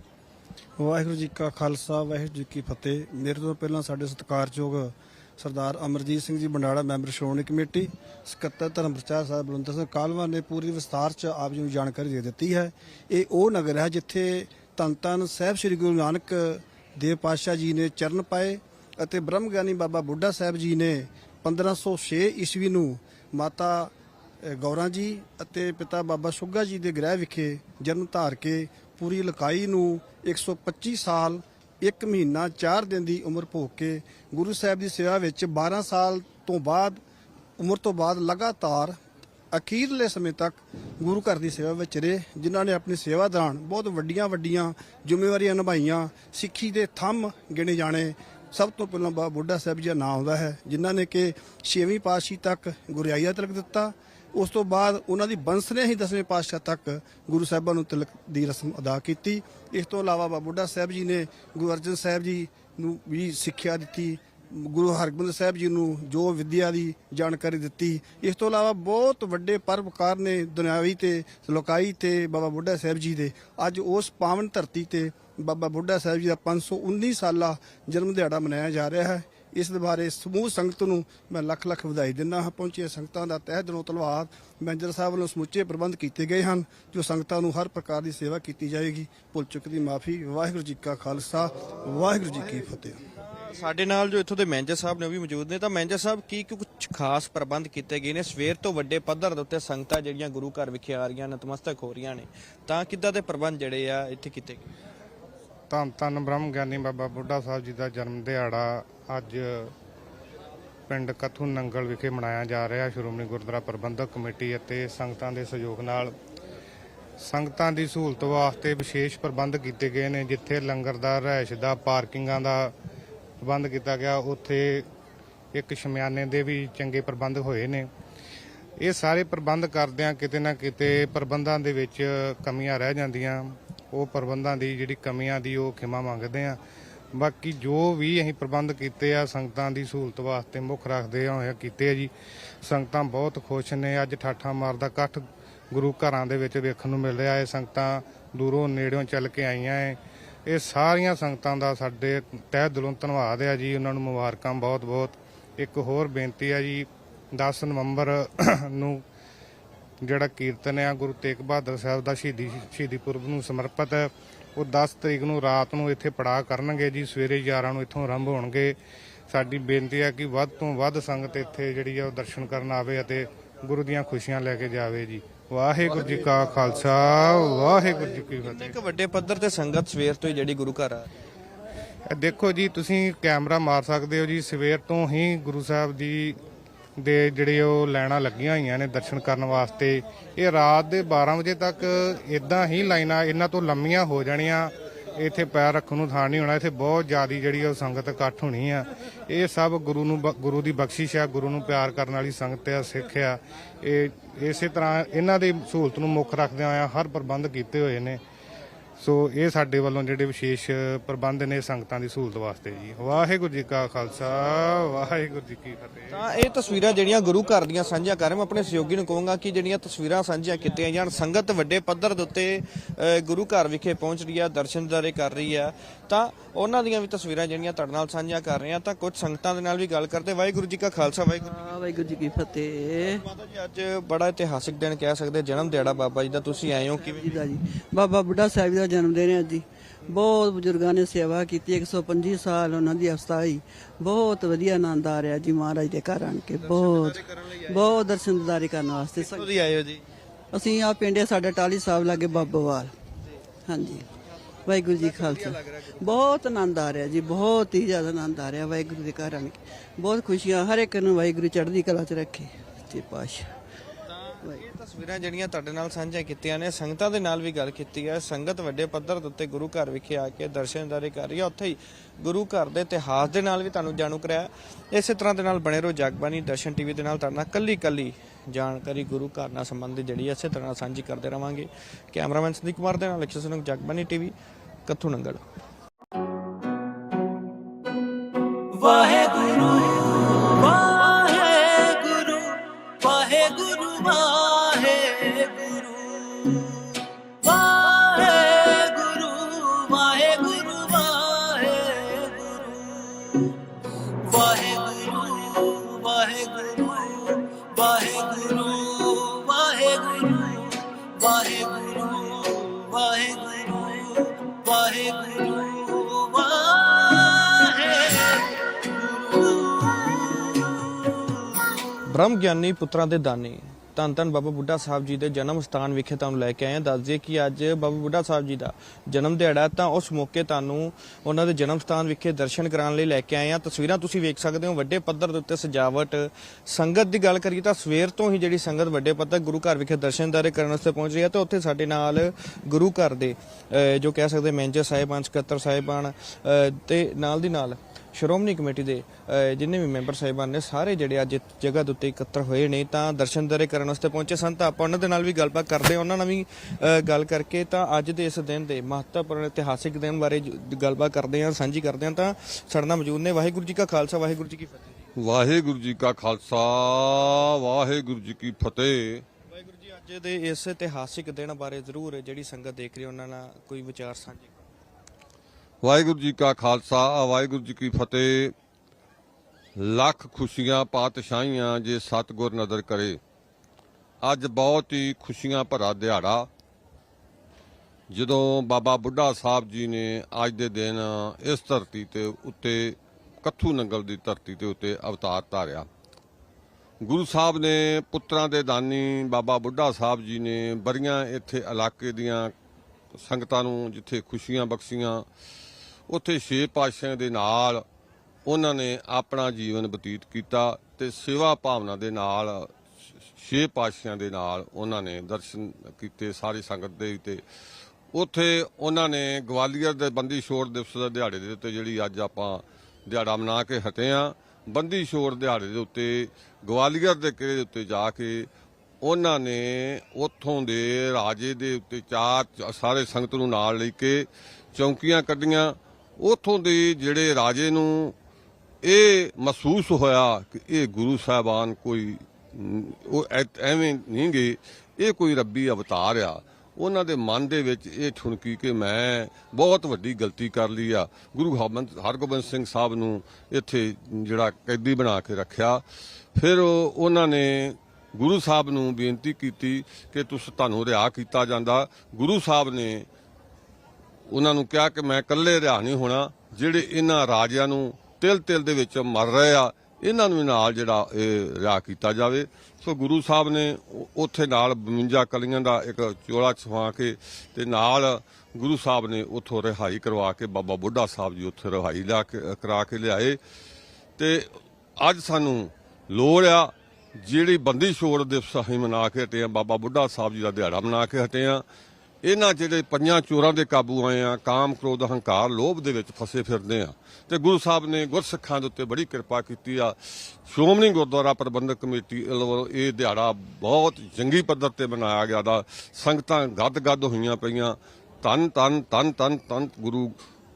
ਵਾਹਿਗੁਰੂ ਜੀ ਕਾ ਖਾਲਸਾ ਵਾਹਿਗੁਰੂ ਜੀ ਕੀ ਫਤਿਹ। ਮੇਰੇ ਤੋਂ ਪਹਿਲਾਂ ਸਾਡੇ ਸਤਿਕਾਰਯੋਗ ਸਰਦਾਰ ਅਮਰਜੀਤ ਸਿੰਘ ਜੀ ਬੰਡਾਲਾ, ਮੈਂਬਰ ਸ਼੍ਰੋਮਣੀ ਕਮੇਟੀ, ਸਕੱਤਰ ਧਰਮ ਪ੍ਰਚਾਰ ਸਾਹਿਬ ਬਲਵੰਤ ਸਿੰਘ ਕਾਲਵਾ ਨੇ ਪੂਰੀ ਵਿਸਥਾਰ ਚ ਆਪ ਜੀ ਨੂੰ ਜਾਣਕਾਰੀ ਦੇ ਦਿੱਤੀ ਹੈ। ਇਹ ਉਹ ਨਗਰ ਹੈ ਜਿੱਥੇ ਧੰਨ ਧੰਨ ਸਾਹਿਬ ਸ੍ਰੀ ਗੁਰੂ ਨਾਨਕ ਦੇਵ ਪਾਤਸ਼ਾਹ ਜੀ ਨੇ ਚਰਨ ਪਾਏ ਅਤੇ ਬ੍ਰਹਮ ਗਿਆਨੀ ਬਾਬਾ ਬੁੱਢਾ ਸਾਹਿਬ ਜੀ ਨੇ 1506 ਈਸਵੀ ਨੂੰ ਮਾਤਾ ਗੌਰਾਂ ਜੀ ਅਤੇ ਪਿਤਾ ਬਾਬਾ ਸੁੱਗਾ ਜੀ ਦੇ ਗ੍ਰਹਿ ਵਿਖੇ ਜਨਮ ਧਾਰ ਕੇ ਪੂਰੀ ਲਕਾਈ ਨੂੰ 125 ਸਾਲ 1 ਮਹੀਨਾ 4 ਦਿਨ ਦੀ ਉਮਰ ਭੋਗ ਕੇ ਗੁਰੂ ਸਾਹਿਬ ਦੀ ਸੇਵਾ ਵਿੱਚ 12 ਸਾਲ ਤੋਂ ਬਾਅਦ, ਉਮਰ ਤੋਂ ਬਾਅਦ ਲਗਾਤਾਰ ਅਖੀਰਲੇ ਸਮੇਂ ਤੱਕ ਗੁਰੂ ਘਰ ਦੀ ਸੇਵਾ ਵਿੱਚ ਰਹੇ, ਜਿਨ੍ਹਾਂ ਨੇ ਆਪਣੀ ਸੇਵਾ ਦੌਰਾਨ ਬਹੁਤ ਵੱਡੀਆਂ ਵੱਡੀਆਂ ਜ਼ਿੰਮੇਵਾਰੀਆਂ ਨਿਭਾਈਆਂ, ਸਿੱਖੀ ਦੇ ਥੰਮ ਗਿਣੇ ਜਾਣੇ। ਸਭ ਤੋਂ ਪਹਿਲਾਂ ਬਾਬਾ ਬੁੱਢਾ ਸਾਹਿਬ ਜੀ ਦਾ ਨਾਮ ਆਉਂਦਾ ਹੈ, ਜਿਨ੍ਹਾਂ ਨੇ ਕਿ ਛੇਵੀਂ ਪਾਤਸ਼ਾਹੀ ਤੱਕ ਗੁਰਿਆਈਆ ਤਲਕ ਦਿੱਤਾ ਉਸ ਤੋਂ ਬਾਅਦ ਉਹਨਾਂ ਦੀ ਬੰਸ ਨੇ ਹੀ ਦਸਵੇਂ ਪਾਤਸ਼ਾਹ ਤੱਕ ਗੁਰੂ ਸਾਹਿਬਾਂ ਨੂੰ ਤਿਲਕ ਦੀ ਰਸਮ ਅਦਾ ਕੀਤੀ। ਇਸ ਤੋਂ ਇਲਾਵਾ ਬਾਬਾ ਬੁੱਢਾ ਸਾਹਿਬ ਜੀ ਨੇ ਗੁਰੂ ਅਰਜਨ ਸਾਹਿਬ ਜੀ ਨੂੰ ਵੀ ਸਿੱਖਿਆ ਦਿੱਤੀ, ਗੁਰੂ ਹਰਗੋਬਿੰਦ ਸਾਹਿਬ ਜੀ ਨੂੰ ਜੋ ਵਿਦਿਆ ਦੀ ਜਾਣਕਾਰੀ ਦਿੱਤੀ। ਇਸ ਤੋਂ ਇਲਾਵਾ ਬਹੁਤ ਵੱਡੇ ਪਰਪਕਾਰ ਨੇ ਦੁਨਿਆਵੀ ਤੇ, ਲੋਕਾਈ ਤੇ ਬਾਬਾ ਬੁੱਢਾ ਸਾਹਿਬ ਜੀ ਦੇ। ਅੱਜ ਉਸ ਪਾਵਨ ਧਰਤੀ ਤੇ ਬਾਬਾ ਬੁੱਢਾ ਸਾਹਿਬ ਜੀ ਦਾ 519 ਸਾਲਾ ਜਨਮ ਦਿਹਾੜਾ ਮਨਾਇਆ ਜਾ ਰਿਹਾ ਹੈ। ਇਸ ਦੇ ਬਾਰੇ ਸਮੂਹ ਸੰਗਤ ਨੂੰ ਮੈਂ ਲੱਖ ਲੱਖ ਵਧਾਈ ਦਿੰਦਾ ਹਾਂ। ਪਹੁੰਚੀਆਂ ਸੰਗਤਾਂ ਦਾ ਤਹਿ ਦਿਲੋਂ ਧੰਨਵਾਦ। ਮੈਨੇਜਰ ਸਾਹਿਬ ਵੱਲੋਂ ਸਮੁੱਚੇ ਪ੍ਰਬੰਧ ਕੀਤੇ ਗਏ ਹਨ, ਜੋ ਸੰਗਤਾਂ ਨੂੰ ਹਰ ਪ੍ਰਕਾਰ ਦੀ ਸੇਵਾ ਕੀਤੀ ਜਾਏਗੀ। ਭੁੱਲ ਚੁੱਕ ਦੀ ਮਾਫੀ। ਵਾਹਿਗੁਰੂ ਜੀ ਕਾ ਖਾਲਸਾ। ਵਾਹਿਗੁਰੂ ਜੀ ਕੀ ਫਤਿਹ। ਸਾਡੇ ਨਾਲ ਜੋ ਇੱਥੋਂ ਦੇ ਮੈਨੇਜਰ ਸਾਹਿਬ ਨੇ ਵੀ ਮੌਜੂਦ ਨੇ। ਤਾਂ ਮੈਨੇਜਰ ਸਾਹਿਬ, ਕੀ ਕੁਝ ਖਾਸ ਪ੍ਰਬੰਧ ਕੀਤੇ ਗਏ ਨੇ? ਸਵੇਰ ਤੋਂ ਵੱਡੇ ਪੱਧਰ ਦੇ ਉੱਤੇ ਸੰਗਤਾਂ ਜਿਹੜੀਆਂ ਗੁਰੂ ਘਰ ਵਿਖੇ ਆ ਰਹੀਆਂ ਨਤਮਸਤਕ ਹੋ ਰਹੀਆਂ ਨੇ, ਤਾਂ ਕਿੱਦਾਂ ਦੇ ਪ੍ਰਬੰਧ ਜਿਹੜੇ ਆ ਇੱਥੇ ਕੀਤੇ ਗਏ? ਧੰਨ ਧੰਨ ਬ੍ਰਹਮ ਗਿਆਨੀ ਬਾਬਾ ਬੁੱਢਾ ਸਾਹਿਬ ਜੀ ਦਾ ਜਨਮ ਦਿਹਾੜਾ ਅੱਜ ਪਿੰਡ ਕਥੂ ਨੰਗਲ ਵਿਖੇ ਮਨਾਇਆ ਜਾ ਰਿਹਾ। ਸ਼੍ਰੋਮਣੀ ਗੁਰਦੁਆਰਾ ਪ੍ਰਬੰਧਕ ਕਮੇਟੀ ਅਤੇ ਸੰਗਤਾਂ ਦੇ ਸਹਿਯੋਗ ਨਾਲ ਸੰਗਤਾਂ ਦੀ ਸਹੂਲਤ ਵਾਸਤੇ ਵਿਸ਼ੇਸ਼ ਪ੍ਰਬੰਧ ਕੀਤੇ ਗਏ ਨੇ, ਜਿੱਥੇ ਲੰਗਰ ਦਾ ਰਹਿਸ਼ ਦਾ, ਪਾਰਕਿੰਗਾਂ ਦਾ ਪ੍ਰਬੰਧ ਕੀਤਾ ਗਿਆ। ਉੱਥੇ ਇੱਕ ਸ਼ਮਿਆਨੇ ਦੇ ਵੀ ਚੰਗੇ ਪ੍ਰਬੰਧ ਹੋਏ ਨੇ। ਇਹ ਸਾਰੇ ਪ੍ਰਬੰਧ ਕਰਦਿਆਂ ਕਿਤੇ ਨਾ ਕਿਤੇ ਪ੍ਰਬੰਧਾਂ ਦੇ ਵਿੱਚ ਕਮੀਆਂ ਰਹਿ ਜਾਂਦੀਆਂ। ਉਹ ਪ੍ਰਬੰਧਾਂ ਦੀ, ਜਿਹੜੀ ਕਮੀਆਂ ਦੀ ਉਹ ਖਿਮਾ ਮੰਗਦੇ ਆ। ਬਾਕੀ ਜੋ ਵੀ ਅਸੀਂ ਪ੍ਰਬੰਧ ਕੀਤੇ ਆ, ਸੰਗਤਾਂ ਦੀ ਸਹੂਲਤ ਵਾਸਤੇ ਮੁੱਖ ਰੱਖਦੇ ਹੋਏ ਕੀਤੇ ਆ ਜੀ। ਸੰਗਤਾਂ ਬਹੁਤ ਖੁਸ਼ ਨੇ। ਅੱਜ ਠਾਠਾ ਮਾਰਦਾ ਇਕੱਠ ਗੁਰੂ ਘਰਾਂ ਦੇ ਵਿੱਚ ਵੇਖਣ ਨੂੰ ਮਿਲ ਰਿਹਾ। ਹੈ ਸੰਗਤਾਂ ਦੂਰੋਂ ਨੇੜਿਓਂ ਚੱਲ ਕੇ ਆਈਆਂ ਹੈ ਇਹ ਸਾਰੀਆਂ ਸੰਗਤਾਂ ਦਾ ਸਾਡੇ ਤਹਿ ਦਿਲੋਂ ਧੰਨਵਾਦ ਹੈ ਜੀ। ਉਹਨਾਂ ਨੂੰ ਮੁਬਾਰਕਾਂ ਬਹੁਤ ਬਹੁਤ ਇੱਕ ਹੋਰ ਬੇਨਤੀ ਹੈ ਜੀ 10 ਨਵੰਬਰ ਨੂੰ ਜਿਹੜਾ ਕੀਰਤਨ ਹੈ ਗੁਰੂ ਤੇਗ ਬਹਾਦਰ ਸਾਹਿਬ ਦਾ ਸ਼ਹੀਦੀ ਸ਼ਹੀਦੀ ਪੁਰਬ ਨੂੰ ਸਮਰਪਿਤ ਹੈ ਉਹ 10 ਤਰੀਕ ਨੂੰ ਰਾਤ ਨੂੰ ਇੱਥੇ ਪੜਾਅ ਕਰਨਗੇ ਜੀ ਸਵੇਰੇ 11 ਨੂੰ ਇੱਥੋਂ ਆਰੰਭ ਹੋਣਗੇ। ਸਾਡੀ ਬੇਨਤੀ ਹੈ ਕਿ ਵੱਧ ਤੋਂ ਵੱਧ ਸੰਗਤ ਇੱਥੇ ਜਿਹੜੀ ਆ ਉਹ ਦਰਸ਼ਨ ਕਰਨ ਆਵੇ ਅਤੇ ਗੁਰੂ ਦੀਆਂ ਖੁਸ਼ੀਆਂ ਲੈ ਕੇ ਜਾਵੇ ਜੀ। ਵਾਹਿਗੁਰੂ ਜੀ ਕਾ ਖਾਲਸਾ ਵਾਹਿਗੁਰੂ ਜੀ ਕੀ ਫਤਿਹ। ਇੱਕ ਵੱਡੇ ਪੱਧਰ ਤੇ ਸੰਗਤ ਸਵੇਰ ਤੋਂ ਹੀ ਜਿਹੜੀ ਗੁਰੂ ਘਰ ਆ ਦੇਖੋ ਜੀ ਤੁਸੀਂ ਕੈਮਰਾ ਮਾਰ ਸਕਦੇ ਹੋ ਜੀ ਸਵੇਰ ਤੋਂ ਹੀ ਗੁਰੂ ਸਾਹਿਬ ਦੀ ਦੇ ਜਿਹੜੇ ਉਹ ਲਾਈਨਾਂ ਲੱਗੀਆਂ ਹੋਈਆਂ ਨੇ ਦਰਸ਼ਨ ਕਰਨ ਵਾਸਤੇ, ਇਹ ਰਾਤ ਦੇ 12 ਵਜੇ ਤੱਕ ਇਦਾਂ ਹੀ ਲਾਈਨਾਂ ਇਹਨਾਂ ਤੋਂ ਲੰਮੀਆਂ ਹੋ ਜਾਣੀਆਂ। ਇੱਥੇ ਪੈਰ ਰੱਖਣ ਨੂੰ ਥਾਂ ਨਹੀਂ ਹੋਣਾ, ਇੱਥੇ ਬਹੁਤ ਜ਼ਿਆਦੀ ਜਿਹੜੀ ਉਹ ਸੰਗਤ ਇਕੱਠ ਹੋਣੀ ਆ। ਇਹ ਸਭ ਗੁਰੂ ਨੂੰ ਬ- ਗੁਰੂ ਦੀ ਬਖਸ਼ਿਸ਼ ਆ, ਗੁਰੂ ਨੂੰ ਪਿਆਰ ਕਰਨ ਵਾਲੀ ਸੰਗਤ ਆ, ਸਿੱਖ ਆ। ਇਹ, ਇਸੇ ਤਰ੍ਹਾਂ ਇਹਨਾਂ ਦੀ ਸਹੂਲਤ ਨੂੰ ਮੁੱਖ ਰੱਖਦਿਆਂ ਹੋਇਆਂ ਹਰ ਪ੍ਰਬੰਧ ਕੀਤੇ ਹੋਏ ਨੇ। ਸੋ ਇਹ ਸਾਡੇ ਵੱਲੋਂ ਜਿਹੜੇ ਵਿਸ਼ੇਸ਼ ਪ੍ਰਬੰਧ ਨੇ ਸੰਗਤਾਂ ਦੀ ਸਹੂਲਤ ਵਾਸਤੇ ਜੀ। ਵਾਹਿਗੁਰੂ ਜੀ ਕਾ ਖਾਲਸਾ ਵਾਹਿਗੁਰੂ ਜੀ ਕੀ ਫਤਿਹ। ਤਾਂ ਇਹ ਤਸਵੀਰਾਂ ਜਿਹੜੀਆਂ ਗੁਰੂ ਘਰ ਦੀਆਂ ਸਾਂਝੀਆਂ ਕਰ ਰਿਹਾ ਮੈਂ ਆਪਣੇ ਸਹਿਯੋਗੀ ਨੂੰ ਕਹੂੰਗਾ ਕਿ ਜਿਹੜੀਆਂ ਤਸਵੀਰਾਂ ਸਾਂਝੀਆਂ ਕੀਤੀਆਂ ਜਾਣ ਸੰਗਤ ਵੱਡੇ ਪੱਧਰ ਦੇ ਉੱਤੇ ਗੁਰੂ ਘਰ ਵਿਖੇ ਪਹੁੰਚ ਰਹੀ ਆ ਦਰਸ਼ਨਦਾਰੇ ਕਰ ਰਹੀ ਆ। ਤਾਂ ਉਹਨਾਂ ਦੀਆਂ ਵੀ ਤਸਵੀਰਾਂ ਜਿਹੜੀਆਂ ਤੁਹਾਡੇ ਨਾਲ ਸਾਂਝੀਆਂ ਕਰ ਰਹੇ ਆ ਤਾਂ ਕੁਝ ਸੰਗਤਾਂ ਦੇ ਨਾਲ ਵੀ ਗੱਲ ਕਰਦੇ। ਵਾਹਿਗੁਰੂ ਜੀ ਕਾ ਖਾਲਸਾ ਵਾਹਿਗੁਰੂ ਵਾਹਿਗੁਰੂ ਜੀ ਕੀ ਫਤਿਹ। ਮਾਤਾ ਜੀ ਅੱਜ ਬੜਾ ਇਤਿਹਾਸਿਕ ਦਿਨ ਕਹਿ ਸਕਦੇ ਜਨਮ ਦਿਹਾੜਾ ਬਾਬਾ ਜੀ ਦਾ ਤੁਸੀਂ ਆਏ ਹੋ ਕਿਵੇਂ? ਜੀ ਬਾਬਾ ਬੁੱਢਾ ਸਾਹਿਬ ਦਾ ਜਨਮ ਦਿਨ ਹੈ ਜੀ। ਬਹੁਤ ਬਜ਼ੁਰਗਾਂ ਨੇ ਸੇਵਾ ਕੀਤੀ 125 ਸਾਲ ਉਹਨਾਂ ਦੀ ਅਵਸਥਾਈ ਬਹੁਤ ਵਧੀਆ ਆਨੰਦ ਆ ਰਿਹਾ ਜੀ ਮਹਾਰਾਜ ਦੇ ਘਰ ਆਣ ਕੇ। ਬਹੁਤ ਬਹੁਤ ਦਰਸ਼ਨਦਾਰੀ ਕਰਨ ਵਾਸਤੇ। ਤੁਸੀਂ ਆਏ ਹੋ ਜੀ? ਅਸੀਂ ਆ ਪਿੰਡ ਸਾਡਾ ਟਾਲੀ ਸਾਹਿਬ ਲਾਗੇ ਬਾਬੋਵਾਲ ਹਾਂਜੀ। ਵਾਹਿਗੁਰੂ ਜੀ ਖਾਲਸਾ। ਬਹੁਤ ਆਨੰਦ ਆ ਰਿਹਾ ਜੀ ਬਹੁਤ ਹੀ ਜ਼ਿਆਦਾ ਆਨੰਦ ਆ ਰਿਹਾ ਵਾਹਿਗੁਰੂ ਦੇ ਘਰ ਆਣ ਕੇ। ਬਹੁਤ ਖੁਸ਼ੀਆਂ ਹਰ ਇੱਕ ਨੂੰ ਵਾਹਿਗੁਰੂ ਚੜ੍ਹਦੀ ਕਲਾ 'ਚ ਰੱਖੇ। ਤੇ ਪਾਸ਼ਾ ਤਸਵੀਰਾਂ ਜਿਹੜੀਆਂ ਤੁਹਾਡੇ ਨਾਲ ਸਾਂਝੀਆਂ ਕੀਤੀਆਂ ਨੇ, ਸੰਗਤਾਂ ਦੇ ਨਾਲ ਵੀ ਗੱਲ ਕੀਤੀ ਹੈ। ਸੰਗਤ ਵੱਡੇ ਪੱਧਰ ਦੇ ਉੱਤੇ ਗੁਰੂ ਘਰ ਵਿਖੇ ਆ ਕੇ ਦਰਸ਼ਨਦਾਰੀ ਕਰ ਰਹੀ ਹੈ। ਉੱਥੇ ਹੀ ਗੁਰੂ ਘਰ ਦੇ ਇਤਿਹਾਸ ਦੇ ਨਾਲ ਵੀ ਤੁਹਾਨੂੰ ਜਾਣੂ ਕਰਾਇਆ। ਇਸੇ ਤਰ੍ਹਾਂ ਦੇ ਨਾਲ ਬਣੇ ਰਹੋ ਜਗਬਾਣੀ ਦਰਸ਼ਨ ਟੀਵੀ ਦੇ ਨਾਲ। ਤੁਹਾਡੇ ਨਾਲ ਕੱਲੀ ਕੱਲੀ ਜਾਣਕਾਰੀ ਗੁਰੂ ਘਰ ਨਾਲ ਸੰਬੰਧਿਤ ਜਿਹੜੀ ਹੈ, ਇਸੇ ਤਰ੍ਹਾਂ ਨਾਲ ਸਾਂਝੀ ਕਰਦੇ ਰਵਾਂਗੇ। ਕੈਮਰਾਮੈਨ ਸੰਦੀਪ ਕੁਮਾਰ ਦੇ ਨਾਲ ਅਕਸ਼ਰ ਸਿੰਘ ਜਗਬਾਣੀ ਟੀਵੀ, ਕੱਥੂ ਨੰਗਲ। ਵਾਹਿਗੁਰੂ ਵਾਹਿਗੁਰੂ ਵਾਹਿਗੁਰੂ ਵਾਹਿਗੁਰੂ ਬ੍ਰਹਮ ਗਿਆਨੀ ਪੁੱਤਰਾਂ ਦੇ ਦਾਨੀ। ਧੰਨ ਧੰਨ ਬਾਬਾ ਬੁੱਢਾ ਸਾਹਿਬ ਜੀ ਦੇ ਜਨਮ ਸਥਾਨ ਵਿਖੇ ਤੁਹਾਨੂੰ ਲੈ ਕੇ ਆਏ ਹਾਂ। ਦੱਸ ਦਈਏ ਕਿ ਅੱਜ ਬਾਬਾ ਬੁੱਢਾ ਸਾਹਿਬ ਜੀ ਦਾ ਜਨਮ ਦਿਹਾੜਾ ਹੈ ਤਾਂ ਉਸ ਮੌਕੇ ਤੁਹਾਨੂੰ ਉਹਨਾਂ ਦੇ ਜਨਮ ਸਥਾਨ ਵਿਖੇ ਦਰਸ਼ਨ ਕਰਾਉਣ ਲਈ ਲੈ ਕੇ ਆਏ ਹਾਂ। ਤਸਵੀਰਾਂ ਤੁਸੀਂ ਵੇਖ ਸਕਦੇ ਹੋ ਵੱਡੇ ਪੱਧਰ ਦੇ ਉੱਤੇ ਸਜਾਵਟ। ਸੰਗਤ ਦੀ ਗੱਲ ਕਰੀਏ ਤਾਂ ਸਵੇਰ ਤੋਂ ਹੀ ਜਿਹੜੀ ਸੰਗਤ ਵੱਡੇ ਪੱਧਰ ਗੁਰੂ ਘਰ ਵਿਖੇ ਦਰਸ਼ਨ ਦਰਸ਼ਨਦਾਰੇ ਕਰਨ ਵਾਸਤੇ ਪਹੁੰਚ ਰਹੀ ਹੈ ਤੇ ਉੱਥੇ ਸਾਡੇ ਨਾਲ ਗੁਰੂ ਘਰ ਦੇ ਜੋ ਕਹਿ ਸਕਦੇ ਮੈਨੇਜਰ ਸਾਹਿਬਾਨ ਸਕੱਤਰ ਸਾਹਿਬਾਨ ਅਹ, ਤੇ ਨਾਲ ਦੀ ਨਾਲ ਸ਼੍ਰੋਮਣੀ ਕਮੇਟੀ ਦੇ ਜਿੰਨੇ ਵੀ ਮੈਂਬਰ ਸਾਹਿਬਾਨ ਨੇ ਸਾਰੇ ਜਿਹੜੇ ਅੱਜ ਜਗ੍ਹਾ ਦੇ ਉੱਤੇ ਇਕੱਤਰ ਹੋਏ ਨੇ ਤਾਂ ਦਰਸ਼ਨ ਦਰੇ ਕਰਨ ਵਾਸਤੇ ਪਹੁੰਚੇ ਸਨ। ਤਾਂ ਆਪਾਂ ਉਹਨਾਂ ਦੇ ਨਾਲ ਵੀ ਗੱਲਬਾਤ ਕਰਦੇ ਹਾਂ। ਉਹਨਾਂ ਨਾਲ ਵੀ ਗੱਲ ਕਰਕੇ ਤਾਂ ਅੱਜ ਦੇ ਇਸ ਦਿਨ ਦੇ ਮਹੱਤਵਪੂਰਨ ਇਤਿਹਾਸਿਕ ਦਿਨ ਬਾਰੇ ਗੱਲਬਾਤ ਕਰਦੇ ਹਾਂ ਸਾਂਝੀ ਕਰਦੇ ਹਾਂ। ਤਾਂ ਸਾਡੇ ਨਾਲ ਮੌਜੂਦ ਨੇ। ਵਾਹਿਗੁਰੂ ਜੀ ਕਾ ਖਾਲਸਾ ਵਾਹਿਗੁਰੂ ਜੀ ਕੀ ਫਤਿਹ। ਵਾਹਿਗੁਰੂ ਜੀ ਕਾ ਖਾਲਸਾ ਵਾਹਿਗੁਰੂ ਜੀ ਕੀ ਫਤਿਹ। ਵਾਹਿਗੁਰੂ ਜੀ ਅੱਜ ਦੇ ਇਸ ਇਤਿਹਾਸਿਕ ਦਿਨ ਬਾਰੇ ਜ਼ਰੂਰ ਜਿਹੜੀ ਸੰਗਤ ਦੇਖ ਰਹੀ ਉਹਨਾਂ ਨਾਲ ਕੋਈ ਵਿਚਾਰ ਸਾਂਝੇ। ਵਾਹਿਗੁਰੂ ਜੀ ਕਾ ਖਾਲਸਾ, ਵਾਹਿਗੁਰੂ ਜੀ ਕੀ ਫਤਿਹ। ਲੱਖ ਖੁਸ਼ੀਆਂ, ਪਾਤਸ਼ਾਹੀਆਂ ਜੇ ਸਤਗੁਰ ਨਦਰ ਕਰੇ। ਅੱਜ ਬਹੁਤ ਹੀ ਖੁਸ਼ੀਆਂ ਭਰਾ ਦਿਹਾੜਾ। ਜਦੋਂ ਬਾਬਾ ਬੁੱਢਾ ਸਾਹਿਬ ਜੀ ਨੇ ਅੱਜ ਦੇ ਦਿਨ ਇਸ ਧਰਤੀ ਤੇ ਉੱਤੇ, ਕੱਥੂ ਨੰਗਲ ਦੀ ਧਰਤੀ ਤੇ ਉੱਤੇ ਅਵਤਾਰ ਧਾਰਿਆ। ਗੁਰੂ ਸਾਹਿਬ ਨੇ ਪੁੱਤਰਾਂ ਦੇ ਦਾਨੀ ਬਾਬਾ ਬੁੱਢਾ ਸਾਹਿਬ ਜੀ ਨੇ ਬਰੀਆਂ ਇੱਥੇ ਇਲਾਕੇ ਦੀਆਂ ਸੰਗਤਾਂ ਨੂੰ ਜਿੱਥੇ ਖੁਸ਼ੀਆਂ ਬਖਸ਼ੀਆਂ ਉੱਥੇ ਛੇ ਪਾਤਸ਼ਾਹ ਦੇ ਨਾਲ ਉਹਨਾਂ ਨੇ ਆਪਣਾ ਜੀਵਨ ਬਤੀਤ ਕੀਤਾ ਤੇ ਸੇਵਾ ਭਾਵਨਾ ਦੇ ਨਾਲ, ਛੇ ਪਾਤਸ਼ਾਹ ਦੇ ਨਾਲ ਉਹਨਾਂ ਨੇ ਦਰਸ਼ਨ ਕੀਤੇ ਸਾਰੀ ਸੰਗਤ ਦੇ ਤੇ। ਉੱਥੇ ਉਹਨਾਂ ਨੇ ਗਵਾਲੀਅਰ ਦੇ ਬੰਦੀ ਛੋੜ ਦਿਵਸ ਦੇ ਦਿਹਾੜੇ ਦੇ ਉੱਤੇ ਜਿਹੜੀ ਅੱਜ ਆਪਾਂ ਦਿਹਾੜਾ ਮਨਾ ਕੇ ਹਟੇ ਆ, ਬੰਦੀ ਛੋੜ ਦਿਹਾੜੇ ਦੇ ਉੱਤੇ, ਗਵਾਲੀਅਰ ਦੇ ਕਿਲੇ ਦੇ ਉੱਤੇ ਜਾ ਕੇ ਉਹਨਾਂ ਨੇ ਉੱਥੋਂ ਦੇ ਰਾਜੇ ਦੇ ਉੱਤੇ ਚਾਰ, ਸਾਰੇ ਸੰਗਤ ਨੂੰ ਨਾਲ ਲੈ ਕੇ ਚੌਂਕੀਆਂ ਕੱਢੀਆਂ। ਉੱਥੋਂ ਦੇ ਜਿਹੜੇ ਰਾਜੇ ਨੂੰ ਇਹ ਮਹਿਸੂਸ ਹੋਇਆ ਕਿ ਇਹ ਗੁਰੂ ਸਾਹਿਬਾਨ ਕੋਈ ਉਹ ਐਵੇਂ ਨਹੀਂ ਗਏ ਇਹ ਕੋਈ ਰੱਬੀ ਅਵਤਾਰ ਆ। ਉਹਨਾਂ ਦੇ ਮਨ ਦੇ ਵਿੱਚ ਇਹ ਠੁਣਕੀ ਕਿ ਮੈਂ ਬਹੁਤ ਵੱਡੀ ਗਲਤੀ ਕਰ ਲਈ ਆ। ਗੁਰੂ ਹਰਗੋਬਿੰਦ ਸਿੰਘ ਸਾਹਿਬ ਨੂੰ ਇੱਥੇ ਜਿਹੜਾ ਕੈਦੀ ਬਣਾ ਕੇ ਰੱਖਿਆ। ਫਿਰ ਉਹਨਾਂ ਨੇ ਗੁਰੂ ਸਾਹਿਬ ਨੂੰ ਬੇਨਤੀ ਕੀਤੀ ਕਿ ਤੁਸੀਂ ਤੁਹਾਨੂੰ ਰਿਹਾ ਕੀਤਾ ਜਾਂਦਾ। ਗੁਰੂ ਸਾਹਿਬ ਨੇ ਉਹਨਾਂ ਨੂੰ ਕਿਹਾ ਕਿ ਮੈਂ ਇਕੱਲੇ ਰਿਹਾ ਨਹੀਂ ਹੋਣਾ, ਜਿਹੜੇ ਇਹਨਾਂ ਰਾਜਿਆਂ ਨੂੰ ਤਿਲ ਤਿਲ ਦੇ ਵਿੱਚ ਮਰ ਰਹੇ ਆ, ਇਹਨਾਂ ਨੂੰ ਨਾਲ ਜਿਹੜਾ ਇਹ ਰਿਹਾ ਕੀਤਾ ਜਾਵੇ। ਸੋ ਗੁਰੂ ਸਾਹਿਬ ਨੇ ਉੱਥੇ ਨਾਲ 52 ਕਲੀਆਂ ਦਾ ਇੱਕ ਚੋਲਾ ਛਵਾ ਕੇ ਤੇ ਨਾਲ ਗੁਰੂ ਸਾਹਿਬ ਨੇ ਉੱਥੋਂ ਰਿਹਾਈ ਕਰਵਾ ਕੇ ਬਾਬਾ ਬੁੱਢਾ ਸਾਹਿਬ ਜੀ ਉੱਥੇ ਰਿਹਾਈ ਲਿਆ ਕੇ, ਕਰਾ ਕੇ ਲਿਆਏ। ਤੇ ਅੱਜ ਸਾਨੂੰ ਲੋੜ ਆ, ਜਿਹੜੀ ਬੰਦੀ ਛੋੜ ਦਿਵਸ ਅਸੀਂ ਮਨਾ ਕੇ ਹਟੇ ਆ, ਬਾਬਾ ਬੁੱਢਾ ਸਾਹਿਬ ਜੀ ਦਾ ਦਿਹਾੜਾ ਮਨਾ ਕੇ ਹਟੇ ਆ। ਇਹਨਾਂ ਜਿਹੜੇ ਪੰਜਾਂ ਚੋਰਾਂ ਦੇ ਕਾਬੂ ਆਏ ਆ, ਕਾਮ, ਕ੍ਰੋਧ ਹੰਕਾਰ ਲੋਭ ਦੇ ਵਿੱਚ ਫਸੇ ਫਿਰਦੇ ਆ। ਤੇ ਗੁਰੂ ਸਾਹਿਬ ਨੇ ਗੁਰਸਿੱਖਾਂ ਦੇ ਉੱਤੇ ਬੜੀ ਕਿਰਪਾ ਕੀਤੀ ਆ। ਸ਼੍ਰੋਮਣੀ ਗੁਰਦੁਆਰਾ ਪ੍ਰਬੰਧਕ ਕਮੇਟੀ ਵੱਲੋਂ ਇਹ ਦਿਹਾੜਾ ਬਹੁਤ ਜੰਗੀ ਪੱਧਰ ਤੇ ਮਨਾਇਆ ਗਿਆ ਦਾ। ਸੰਗਤਾਂ ਗੱਦ-ਗੱਦ ਹੋਈਆਂ ਪਈਆਂ। ਤਨ ਤਨ ਤਨ ਤਨ ਤਨ ਗੁਰੂ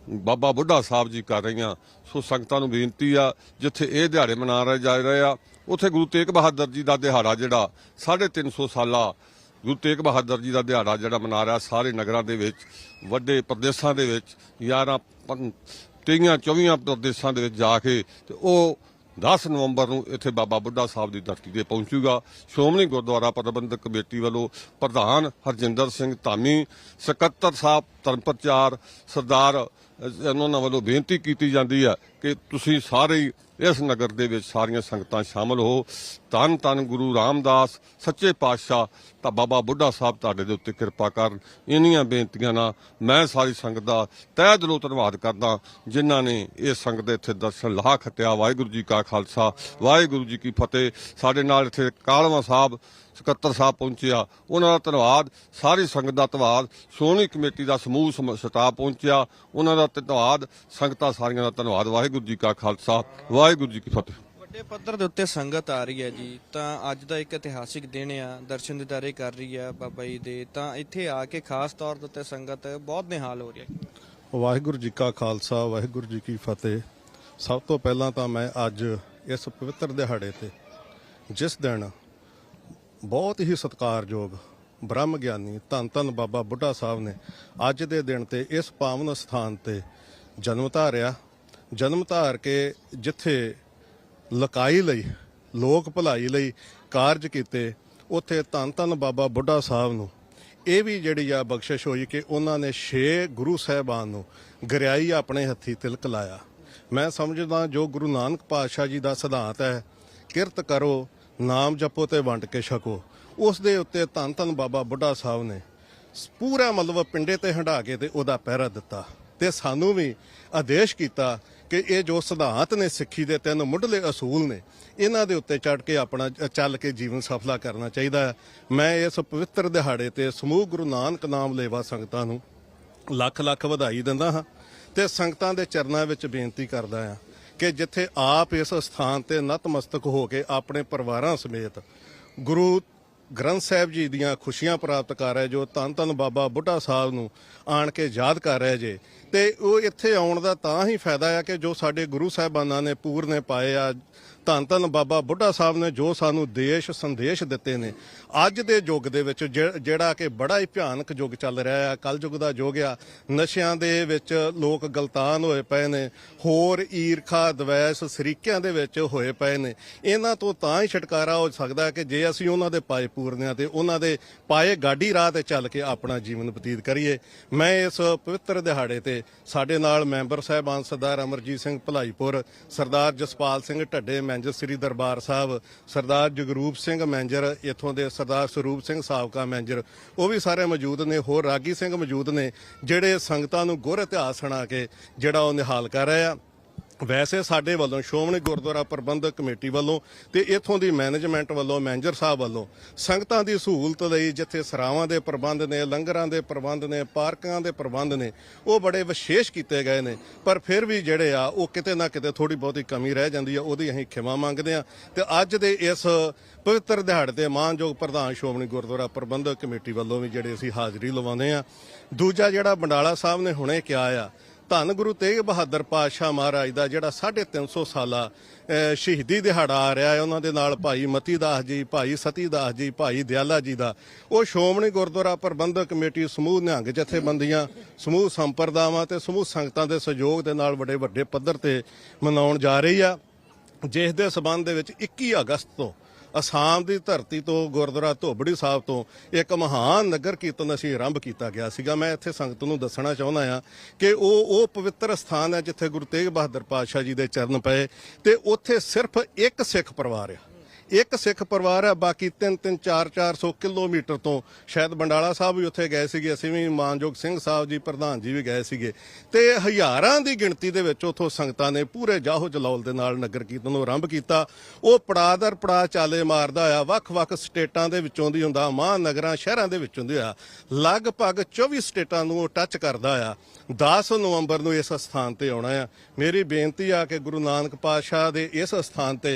ਬਾਬਾ ਬੁੱਢਾ ਸਾਹਿਬ ਜੀ ਕਰ ਰਹੀਆਂ। ਸੋ ਸੰਗਤਾਂ ਨੂੰ ਬੇਨਤੀ ਆ, ਜਿੱਥੇ ਇਹ ਦਿਹਾੜੇ ਮਨਾ ਰਹੇ ਜਾ ਰਹੇ ਆ, ਉੱਥੇ ਗੁਰੂ ਤੇਗ ਬਹਾਦਰ ਜੀ ਦਾ ਦਿਹਾੜਾ ਜਿਹੜਾ 350 ਸਾਲਾ ਗੁਰੂ ਤੇਗ ਬਹਾਦਰ ਜੀ ਦਾ ਦਿਹਾੜਾ ਜਿਹੜਾ ਮਨਾ ਰਿਹਾ ਸਾਰੇ ਨਗਰਾਂ ਦੇ ਵਿੱਚ, ਵੱਡੇ ਪ੍ਰਦੇਸ਼ਾਂ ਦੇ ਵਿੱਚ 11 ਤੇਈਆਂ 24 ਪ੍ਰਦੇਸ਼ਾਂ ਦੇ ਵਿੱਚ ਜਾ ਕੇ ਤੇ ਉਹ 10 ਨਵੰਬਰ ਨੂੰ ਇੱਥੇ ਬਾਬਾ ਬੁੱਢਾ ਸਾਹਿਬ ਦੀ ਧਰਤੀ ਤੇ ਪਹੁੰਚੂਗਾ। ਸ਼੍ਰੋਮਣੀ ਗੁਰਦੁਆਰਾ ਪ੍ਰਬੰਧਕ ਕਮੇਟੀ ਵੱਲੋਂ ਪ੍ਰਧਾਨ ਹਰਜਿੰਦਰ ਸਿੰਘ ਧਾਮੀ, ਸਕੱਤਰ ਸਾਹਿਬ ਧਰਮ ਪ੍ਰਚਾਰ ਸਰਦਾਰ ਉਹਨਾਂ ਵੱਲੋਂ ਬੇਨਤੀ ਕੀਤੀ ਜਾਂਦੀ ਹੈ ਕਿ ਤੁਸੀਂ ਸਾਰੇ ਹੀ ਇਸ ਨਗਰ ਦੇ ਵਿੱਚ ਸਾਰੀਆਂ ਸੰਗਤਾਂ ਸ਼ਾਮਲ ਹੋ। ਧੰਨ ਧੰਨ ਗੁਰੂ ਰਾਮਦਾਸ, ਸੱਚੇ ਪਾਤਸ਼ਾਹ, ਤਾਂ ਬਾਬਾ ਬੁੱਢਾ ਸਾਹਿਬ ਤੁਹਾਡੇ ਦੇ ਉੱਤੇ ਕਿਰਪਾ ਕਰਨ ਇੰਨੀਆਂ ਬੇਨਤੀਆਂ ਨਾਲ ਮੈਂ ਸਾਰੀ ਸੰਗਤ ਦਾ ਤਹਿ ਦਿਲੋਂ ਧੰਨਵਾਦ ਕਰਦਾ ਜਿਨ੍ਹਾਂ ਨੇ ਇਹ ਸੰਗਤ ਦੇ ਇੱਥੇ ਦਰਸ਼ਨ ਲਾਹ ਖੱਟਿਆ ਵਾਹਿਗੁਰੂ ਜੀ ਕਾ ਖਾਲਸਾ, ਵਾਹਿਗੁਰੂ ਜੀ ਕੀ ਫਤਿਹ। ਸਾਡੇ ਨਾਲ ਇੱਥੇ ਕਾਲਵਾ ਸਾਹਿਬ ਸਕੱਤਰ ਸਾਹਿਬ ਪਹੁੰਚਿਆ। ਉਹਨਾਂ ਦਾ ਧੰਨਵਾਦ। ਸਾਰੀ ਸੰਗਤ ਦਾ ਧੰਨਵਾਦ। ਸ਼੍ਰੋਮਣੀ ਕਮੇਟੀ ਦਾ ਸਮੂਹ ਸਮ- ਸਟਾਫ ਪਹੁੰਚਿਆ। ਉਹਨਾਂ ਦਾ ਧੰਨਵਾਦ। ਸੰਗਤਾਂ ਸਾਰੀਆਂ ਦਾ ਧੰਨਵਾਦ। ਵਾਹਿਗੁਰੂ ਜੀ ਕਾ ਖਾਲਸਾ। ਵਾਹਿਗੁਰੂ ਜੀ ਕੀ ਫਤਿਹ। ਵੱਡੇ ਪੱਧਰ ਦੇ ਉੱਤੇ ਸੰਗਤ ਆ ਰਹੀ ਹੈ ਜੀ। ਤਾਂ ਅੱਜ ਦਾ ਇੱਕ ਇਤਿਹਾਸਿਕ ਦਿਨ ਆ। ਦਰਸ਼ਨ ਦਿਦਾਰੇ ਕਰ ਰਹੀ ਹੈ ਬਾਬਾ ਜੀ ਦੇ। ਤਾਂ ਇੱਥੇ ਆ ਕੇ ਖਾਸ ਤੌਰ ਦੇ ਉੱਤੇ ਸੰਗਤ ਬਹੁਤ ਨਿਹਾਲ ਹੋ ਰਹੀ ਹੈ। ਵਾਹਿਗੁਰੂ ਜੀ ਕਾ ਖਾਲਸਾ। ਵਾਹਿਗੁਰੂ ਜੀ ਕੀ ਫਤਿਹ। ਸਭ ਤੋਂ ਪਹਿਲਾਂ ਤਾਂ ਮੈਂ ਅੱਜ ਇਸ ਪਵਿੱਤਰ ਦਿਹਾੜੇ ਤੇ ਜਿਸ ਦਿਨ ਬਹੁਤ ਹੀ ਸਤਿਕਾਰਯੋਗ ਬ੍ਰਹਮ ਗਿਆਨੀ ਧੰਨ ਧੰਨ ਬਾਬਾ ਬੁੱਢਾ ਸਾਹਿਬ ਨੇ ਅੱਜ ਦੇ ਦਿਨ ਤੇ ਇਸ ਪਾਵਨ ਸਥਾਨ ਤੇ ਜਨਮ ਧਾਰਿਆ। ਜਨਮ ਧਾਰ ਕੇ ਜਿੱਥੇ ਲਕਾਈ ਲਈ, ਲੋਕ ਭਲਾਈ ਲਈ ਕਾਰਜ ਕੀਤੇ, ਉੱਥੇ ਧੰਨ ਧੰਨ ਬਾਬਾ ਬੁੱਢਾ ਸਾਹਿਬ ਨੂੰ ਇਹ ਵੀ ਜਿਹੜੀ ਆ ਬਖਸ਼ਿਸ਼ ਹੋਈ ਕਿ ਉਹਨਾਂ ਨੇ ਛੇ ਗੁਰੂ ਸਾਹਿਬਾਨ ਨੂੰ ਗਰਿਆਈ ਆਪਣੇ ਹੱਥੀ ਤਿਲਕ ਲਾਇਆ। ਮੈਂ ਸਮਝਦਾ ਜੋ ਗੁਰੂ ਨਾਨਕ ਪਾਤਸ਼ਾਹ ਜੀ ਦਾ ਸਿਧਾਂਤ ਹੈ, ਕਿਰਤ ਕਰੋ ਨਾਮ ਜਪੋ ਤੇ ਵੰਡ ਕੇ ਛਕੋ। ਉਸ ਦੇ ਉੱਤੇ ਧੰਨ ਧੰਨ ਬਾਬਾ ਬੁੱਢਾ ਸਾਹਿਬ ਨੇ ਪੂਰਾ ਮਤਲਬ ਪਿੰਡੇ ਤੇ ਹੰਢਾ ਕੇ ਤੇ ਉਹਦਾ ਪਹਿਰਾ ਦਿੱਤਾ। ਤੇ ਸਾਨੂੰ ਵੀ ਆਦੇਸ਼ ਕੀਤਾ ਕਿ ਇਹ ਜੋ ਸਿਧਾਂਤ ਨੇ ਸਿੱਖੀ ਦੇ ਤਿੰਨ ਮੁੱਢਲੇ ਅਸੂਲ ਨੇ, ਇਹਨਾਂ ਦੇ ਉੱਤੇ ਚੜ ਕੇ ਆਪਣਾ ਚੱਲ ਕੇ ਜੀਵਨ ਸਫਲਾ ਕਰਨਾ ਚਾਹੀਦਾ ਹੈ। ਮੈਂ ਇਸ ਪਵਿੱਤਰ ਦਿਹਾੜੇ ਤੇ ਸਮੂਹ ਗੁਰੂ ਨਾਨਕ ਨਾਮ ਲੇਵਾ ਸੰਗਤਾਂ ਨੂੰ ਲੱਖ ਲੱਖ ਵਧਾਈ ਦਿੰਦਾ ਹਾਂ ਤੇ ਸੰਗਤਾਂ ਦੇ ਚਰਨਾਂ ਵਿੱਚ ਬੇਨਤੀ ਕਰਦਾ ਹਾਂ ਕਿ ਜਿੱਥੇ ਆਪ ਇਸ ਸਥਾਨ ਤੇ ਨਤਮਸਤਕ ਹੋ ਕੇ ਆਪਣੇ ਪਰਿਵਾਰਾਂ ਸਮੇਤ ਗੁਰੂ ਗ੍ਰੰਥ ਸਾਹਿਬ ਜੀ ਦੀਆਂ ਖੁਸ਼ੀਆਂ ਪ੍ਰਾਪਤ ਕਰ ਰਹੇ, ਜੋ ਧੰਨ ਧੰਨ ਬਾਬਾ ਬੁੱਢਾ ਸਾਹਿਬ ਨੂੰ ਆਣ ਕੇ ਯਾਦ ਕਰ ਰਹੇ ਜੇ। ਤੇ ਉਹ ਇੱਥੇ ਆਉਣ ਦਾ ਤਾਂ ਹੀ ਫਾਇਦਾ ਆ ਕਿ ਜੋ ਸਾਡੇ ਗੁਰੂ ਸਾਹਿਬਾਨਾਂ ਨੇ ਪੂਰਨੇ ਪਾਏ ਆ ਧੰਨ ਧੰਨ ਬਾਬਾ ਬੁੱਢਾ ਸਾਹਿਬ ਨੇ ਜੋ ਸਾਨੂੰ ਦੇਸ਼ ਸੰਦੇਸ਼ ਦਿੱਤੇ ਨੇ। ਅੱਜ ਦੇ ਯੁੱਗ ਦੇ ਵਿੱਚ ਜਿਹੜਾ ਕਿ ਬੜਾ ਹੀ ਭਿਆਨਕ ਯੁੱਗ ਚੱਲ ਰਿਹਾ ਆ। ਕਲ ਯੁੱਗ ਦਾ ਯੁੱਗ ਆ। ਨਸ਼ਿਆਂ ਦੇ ਵਿੱਚ ਲੋਕ ਗਲਤਾਨ ਹੋਏ ਪਏ ਨੇ। ਹੋਰ ਈਰਖਾ, ਦਵੈਸ, ਸਰੀਕਿਆਂ ਦੇ ਵਿੱਚ ਹੋਏ ਪਏ ਨੇ। ਇਹਨਾਂ ਤੋਂ ਤਾਂ ਹੀ ਛੁਟਕਾਰਾ ਹੋ ਸਕਦਾ ਕਿ ਜੇ ਅਸੀਂ ਉਹਨਾਂ ਦੇ ਪਾਏ ਪੂਰਨੇ ਪੂਰਨਿਆਂ ਤੇ, ਉਹਨਾਂ ਦੇ ਪਾਏ ਗਾਡੀ ਰਾਹ ਤੇ ਚੱਲ ਕੇ ਆਪਣਾ ਜੀਵਨ ਬਤੀਤ ਕਰੀਏ। ਮੈਂ ਇਸ ਪਵਿੱਤਰ ਦਿਹਾੜੇ ਤੇ ਸਾਡੇ ਨਾਲ ਮੈਂਬਰ ਸਾਹਿਬਾਨ ਸਰਦਾਰ ਅਮਰਜੀਤ ਸਿੰਘ ਭਲਾਈਪੁਰ, ਸਰਦਾਰ ਜਸਪਾਲ ਸਿੰਘ ਢੱਡੇ ਮੈਨੇਜਰ ਸ੍ਰੀ ਦਰਬਾਰ ਸਾਹਿਬ, ਸਰਦਾਰ ਜਗਰੂਪ ਸਿੰਘ ਮੈਂਜਰ ਇੱਥੋਂ ਦੇ ਸਰਦਾਰ ਸਰੂਪ ਸਿੰਘ ਸਾਬਕਾ ਮੈਂਜਰ ਉਹ ਵੀ ਸਾਰੇ ਮੌਜੂਦ ਨੇ, ਹੋਰ ਰਾਗੀ ਸਿੰਘ ਮੌਜੂਦ ਨੇ, ਜਿਹੜੇ ਸੰਗਤਾਂ ਨੂੰ ਗੁਰ ਇਤਿਹਾਸ ਸੁਣਾ ਕੇ ਜਿਹੜਾ ਉਹ ਨਿਹਾਲ ਕਰ ਰਹੇ ਆ। ਵੈਸੇ ਸਾਡੇ ਵੱਲੋਂ ਸ਼੍ਰੋਮਣੀ ਗੁਰਦੁਆਰਾ ਪ੍ਰਬੰਧਕ ਕਮੇਟੀ ਵੱਲੋਂ ਤੇ ਇੱਥੋਂ ਦੀ ਮੈਨੇਜਮੈਂਟ ਵੱਲੋਂ, ਮੈਨੇਜਰ ਸਾਹਿਬ ਵੱਲੋਂ ਸੰਗਤਾਂ ਦੀ ਸਹੂਲਤ ਲਈ ਜਿੱਥੇ ਸਰਾਵਾਂ ਦੇ ਪ੍ਰਬੰਧ ਨੇ, ਲੰਗਰਾਂ ਦੇ ਪ੍ਰਬੰਧ ਨੇ, ਪਾਰਕਾਂ ਦੇ ਪ੍ਰਬੰਧ ਨੇ, ਉਹ ਬੜੇ ਵਿਸ਼ੇਸ਼ ਕੀਤੇ ਗਏ ਨੇ। ਪਰ ਫਿਰ ਵੀ ਜਿਹੜੇ ਆ, ਉਹ ਕਿਤੇ ਨਾ ਕਿਤੇ ਥੋੜੀ ਬਹੁਤੀ ਕਮੀ ਰਹਿ ਜਾਂਦੀ ਆ, ਉਹਦੀ ਅਸੀਂ ਖਿਮਾ ਮੰਗਦੇ ਆ। ਤੇ ਅੱਜ ਦੇ ਇਸ ਪਵਿੱਤਰ ਦਿਹਾੜੇ ਤੇ ਮਾਨਯੋਗ ਪ੍ਰਧਾਨ ਸ਼੍ਰੋਮਣੀ ਗੁਰਦੁਆਰਾ ਪ੍ਰਬੰਧਕ ਕਮੇਟੀ ਵੱਲੋਂ ਵੀ ਜਿਹੜੇ ਅਸੀਂ ਹਾਜ਼ਰੀ ਲਵਾਉਂਦੇ ਆ। ਦੂਜਾ ਜਿਹੜਾ ਬੰਡਾਲਾ ਸਾਹਿਬ ਨੇ ਹੁਣੇ ਕਿਹਾ ਆ ਧੰਨ ਗੁਰੂ ਤੇਗ ਬਹਾਦਰ ਪਾਤਸ਼ਾਹ ਮਹਾਰਾਜ ਦਾ ਜਿਹੜਾ 350 ਸਾਲਾ ਅਹ, ਸ਼ਹੀਦੀ ਦਿਹਾੜਾ ਆ ਰਿਹਾ ਹੈ ਉਹਨਾਂ ਦੇ ਨਾਲ ਭਾਈ ਮਤੀ ਦਾਸ ਜੀ ਭਾਈ ਸਤੀ ਦਾਸ ਜੀ ਭਾਈ ਦਿਆਲਾ ਜੀ ਦਾ। ਉਹ ਸ਼੍ਰੋਮਣੀ ਗੁਰਦੁਆਰਾ ਪ੍ਰਬੰਧਕ ਕਮੇਟੀ ਸਮੂਹ ਨਿਹੰਗ ਜਥੇਬੰਦੀਆਂ ਸਮੂਹ ਸੰਪਰਦਾਵਾਂ ਤੇ ਸਮੂਹ ਸੰਗਤਾਂ ਦੇ ਸਹਿਯੋਗ ਦੇ ਨਾਲ ਵੱਡੇ ਵੱਡੇ ਪੱਧਰ ਤੇ ਮਨਾਉਣ ਜਾ ਰਹੀ ਆ ਜਿਸ ਦੇ ਸਬੰਧ ਦੇ ਵਿੱਚ 21 ਅਗਸਤ ਤੋਂ ਅਸਾਮ ਦੀ ਧਰਤੀ ਤੋਂ, ਗੁਰਦੁਆਰਾ ਧੋਬੜੀ ਸਾਹਿਬ ਤੋਂ ਇੱਕ ਮਹਾਨ ਨਗਰ ਕੀਰਤਨ ਅਸੀਂ ਆਰੰਭ ਕੀਤਾ ਗਿਆ ਸੀਗਾ। ਮੈਂ ਇੱਥੇ ਸੰਗਤ ਨੂੰ ਦੱਸਣਾ ਚਾਹੁੰਦਾ ਆ ਕਿ ਉਹ ਉਹ ਪਵਿੱਤਰ ਸਥਾਨ ਹੈ ਜਿੱਥੇ ਗੁਰੂ ਤੇਗ ਬਹਾਦਰ ਪਾਤਸ਼ਾਹ ਜੀ ਦੇ ਚਰਨ ਪਏ ਤੇ ਉੱਥੇ ਸਿਰਫ ਇੱਕ ਸਿੱਖ ਪਰਿਵਾਰ ਆ। ਇੱਕ ਸਿੱਖ ਪਰਿਵਾਰ ਹੈ ਬਾਕੀ 3 3 4 400 ਕਿਲੋਮੀਟਰ ਤੋਂ। ਸ਼ਾਇਦ ਬੰਡਾਲਾ ਸਾਹਿਬ ਵੀ ਉੱਥੇ ਗਏ ਸੀਗੇ, ਅਸੀਂ ਵੀ ਮਾਨਯੋਗ ਸਿੰਘ ਸਾਹਿਬ ਜੀ, ਪ੍ਰਧਾਨ ਜੀ ਵੀ ਗਏ ਸੀਗੇ। ਤੇ ਹਜ਼ਾਰਾਂ ਦੀ ਗਿਣਤੀ ਦੇ ਵਿੱਚ ਉੱਥੋਂ ਸੰਗਤਾਂ ਨੇ ਪੂਰੇ ਜਾਹੋ ਜਲਾਲ ਦੇ ਨਾਲ ਨਗਰ ਕੀਰਤਨ ਨੂੰ ਆਰੰਭ ਕੀਤਾ। ਉਹ ਪੜਾਅ ਦਰ ਪੜਾਅ ਚਾਲੇ ਮਾਰਦਾ ਆ, ਵੱਖ-ਵੱਖ ਸਟੇਟਾਂ ਦੇ ਵਿੱਚੋਂ ਦੀ ਹੁੰਦਾ, ਮਹਾਨਗਰਾਂ, ਸ਼ਹਿਰਾਂ ਦੇ ਵਿੱਚੋਂ ਦੀ ਆ। ਲਗਭਗ 24 ਸਟੇਟਾਂ ਨੂੰ ਉਹ ਟੱਚ ਕਰਦਾ ਆ। 10 ਨਵੰਬਰ ਨੂੰ ਇਸ ਸਥਾਨ ਤੇ ਆਉਣਾ ਆ। ਮੇਰੀ ਬੇਨਤੀ ਆ ਕਿ ਗੁਰੂ ਨਾਨਕ ਪਾਤਸ਼ਾਹ ਦੇ ਇਸ ਸਥਾਨ ਤੇ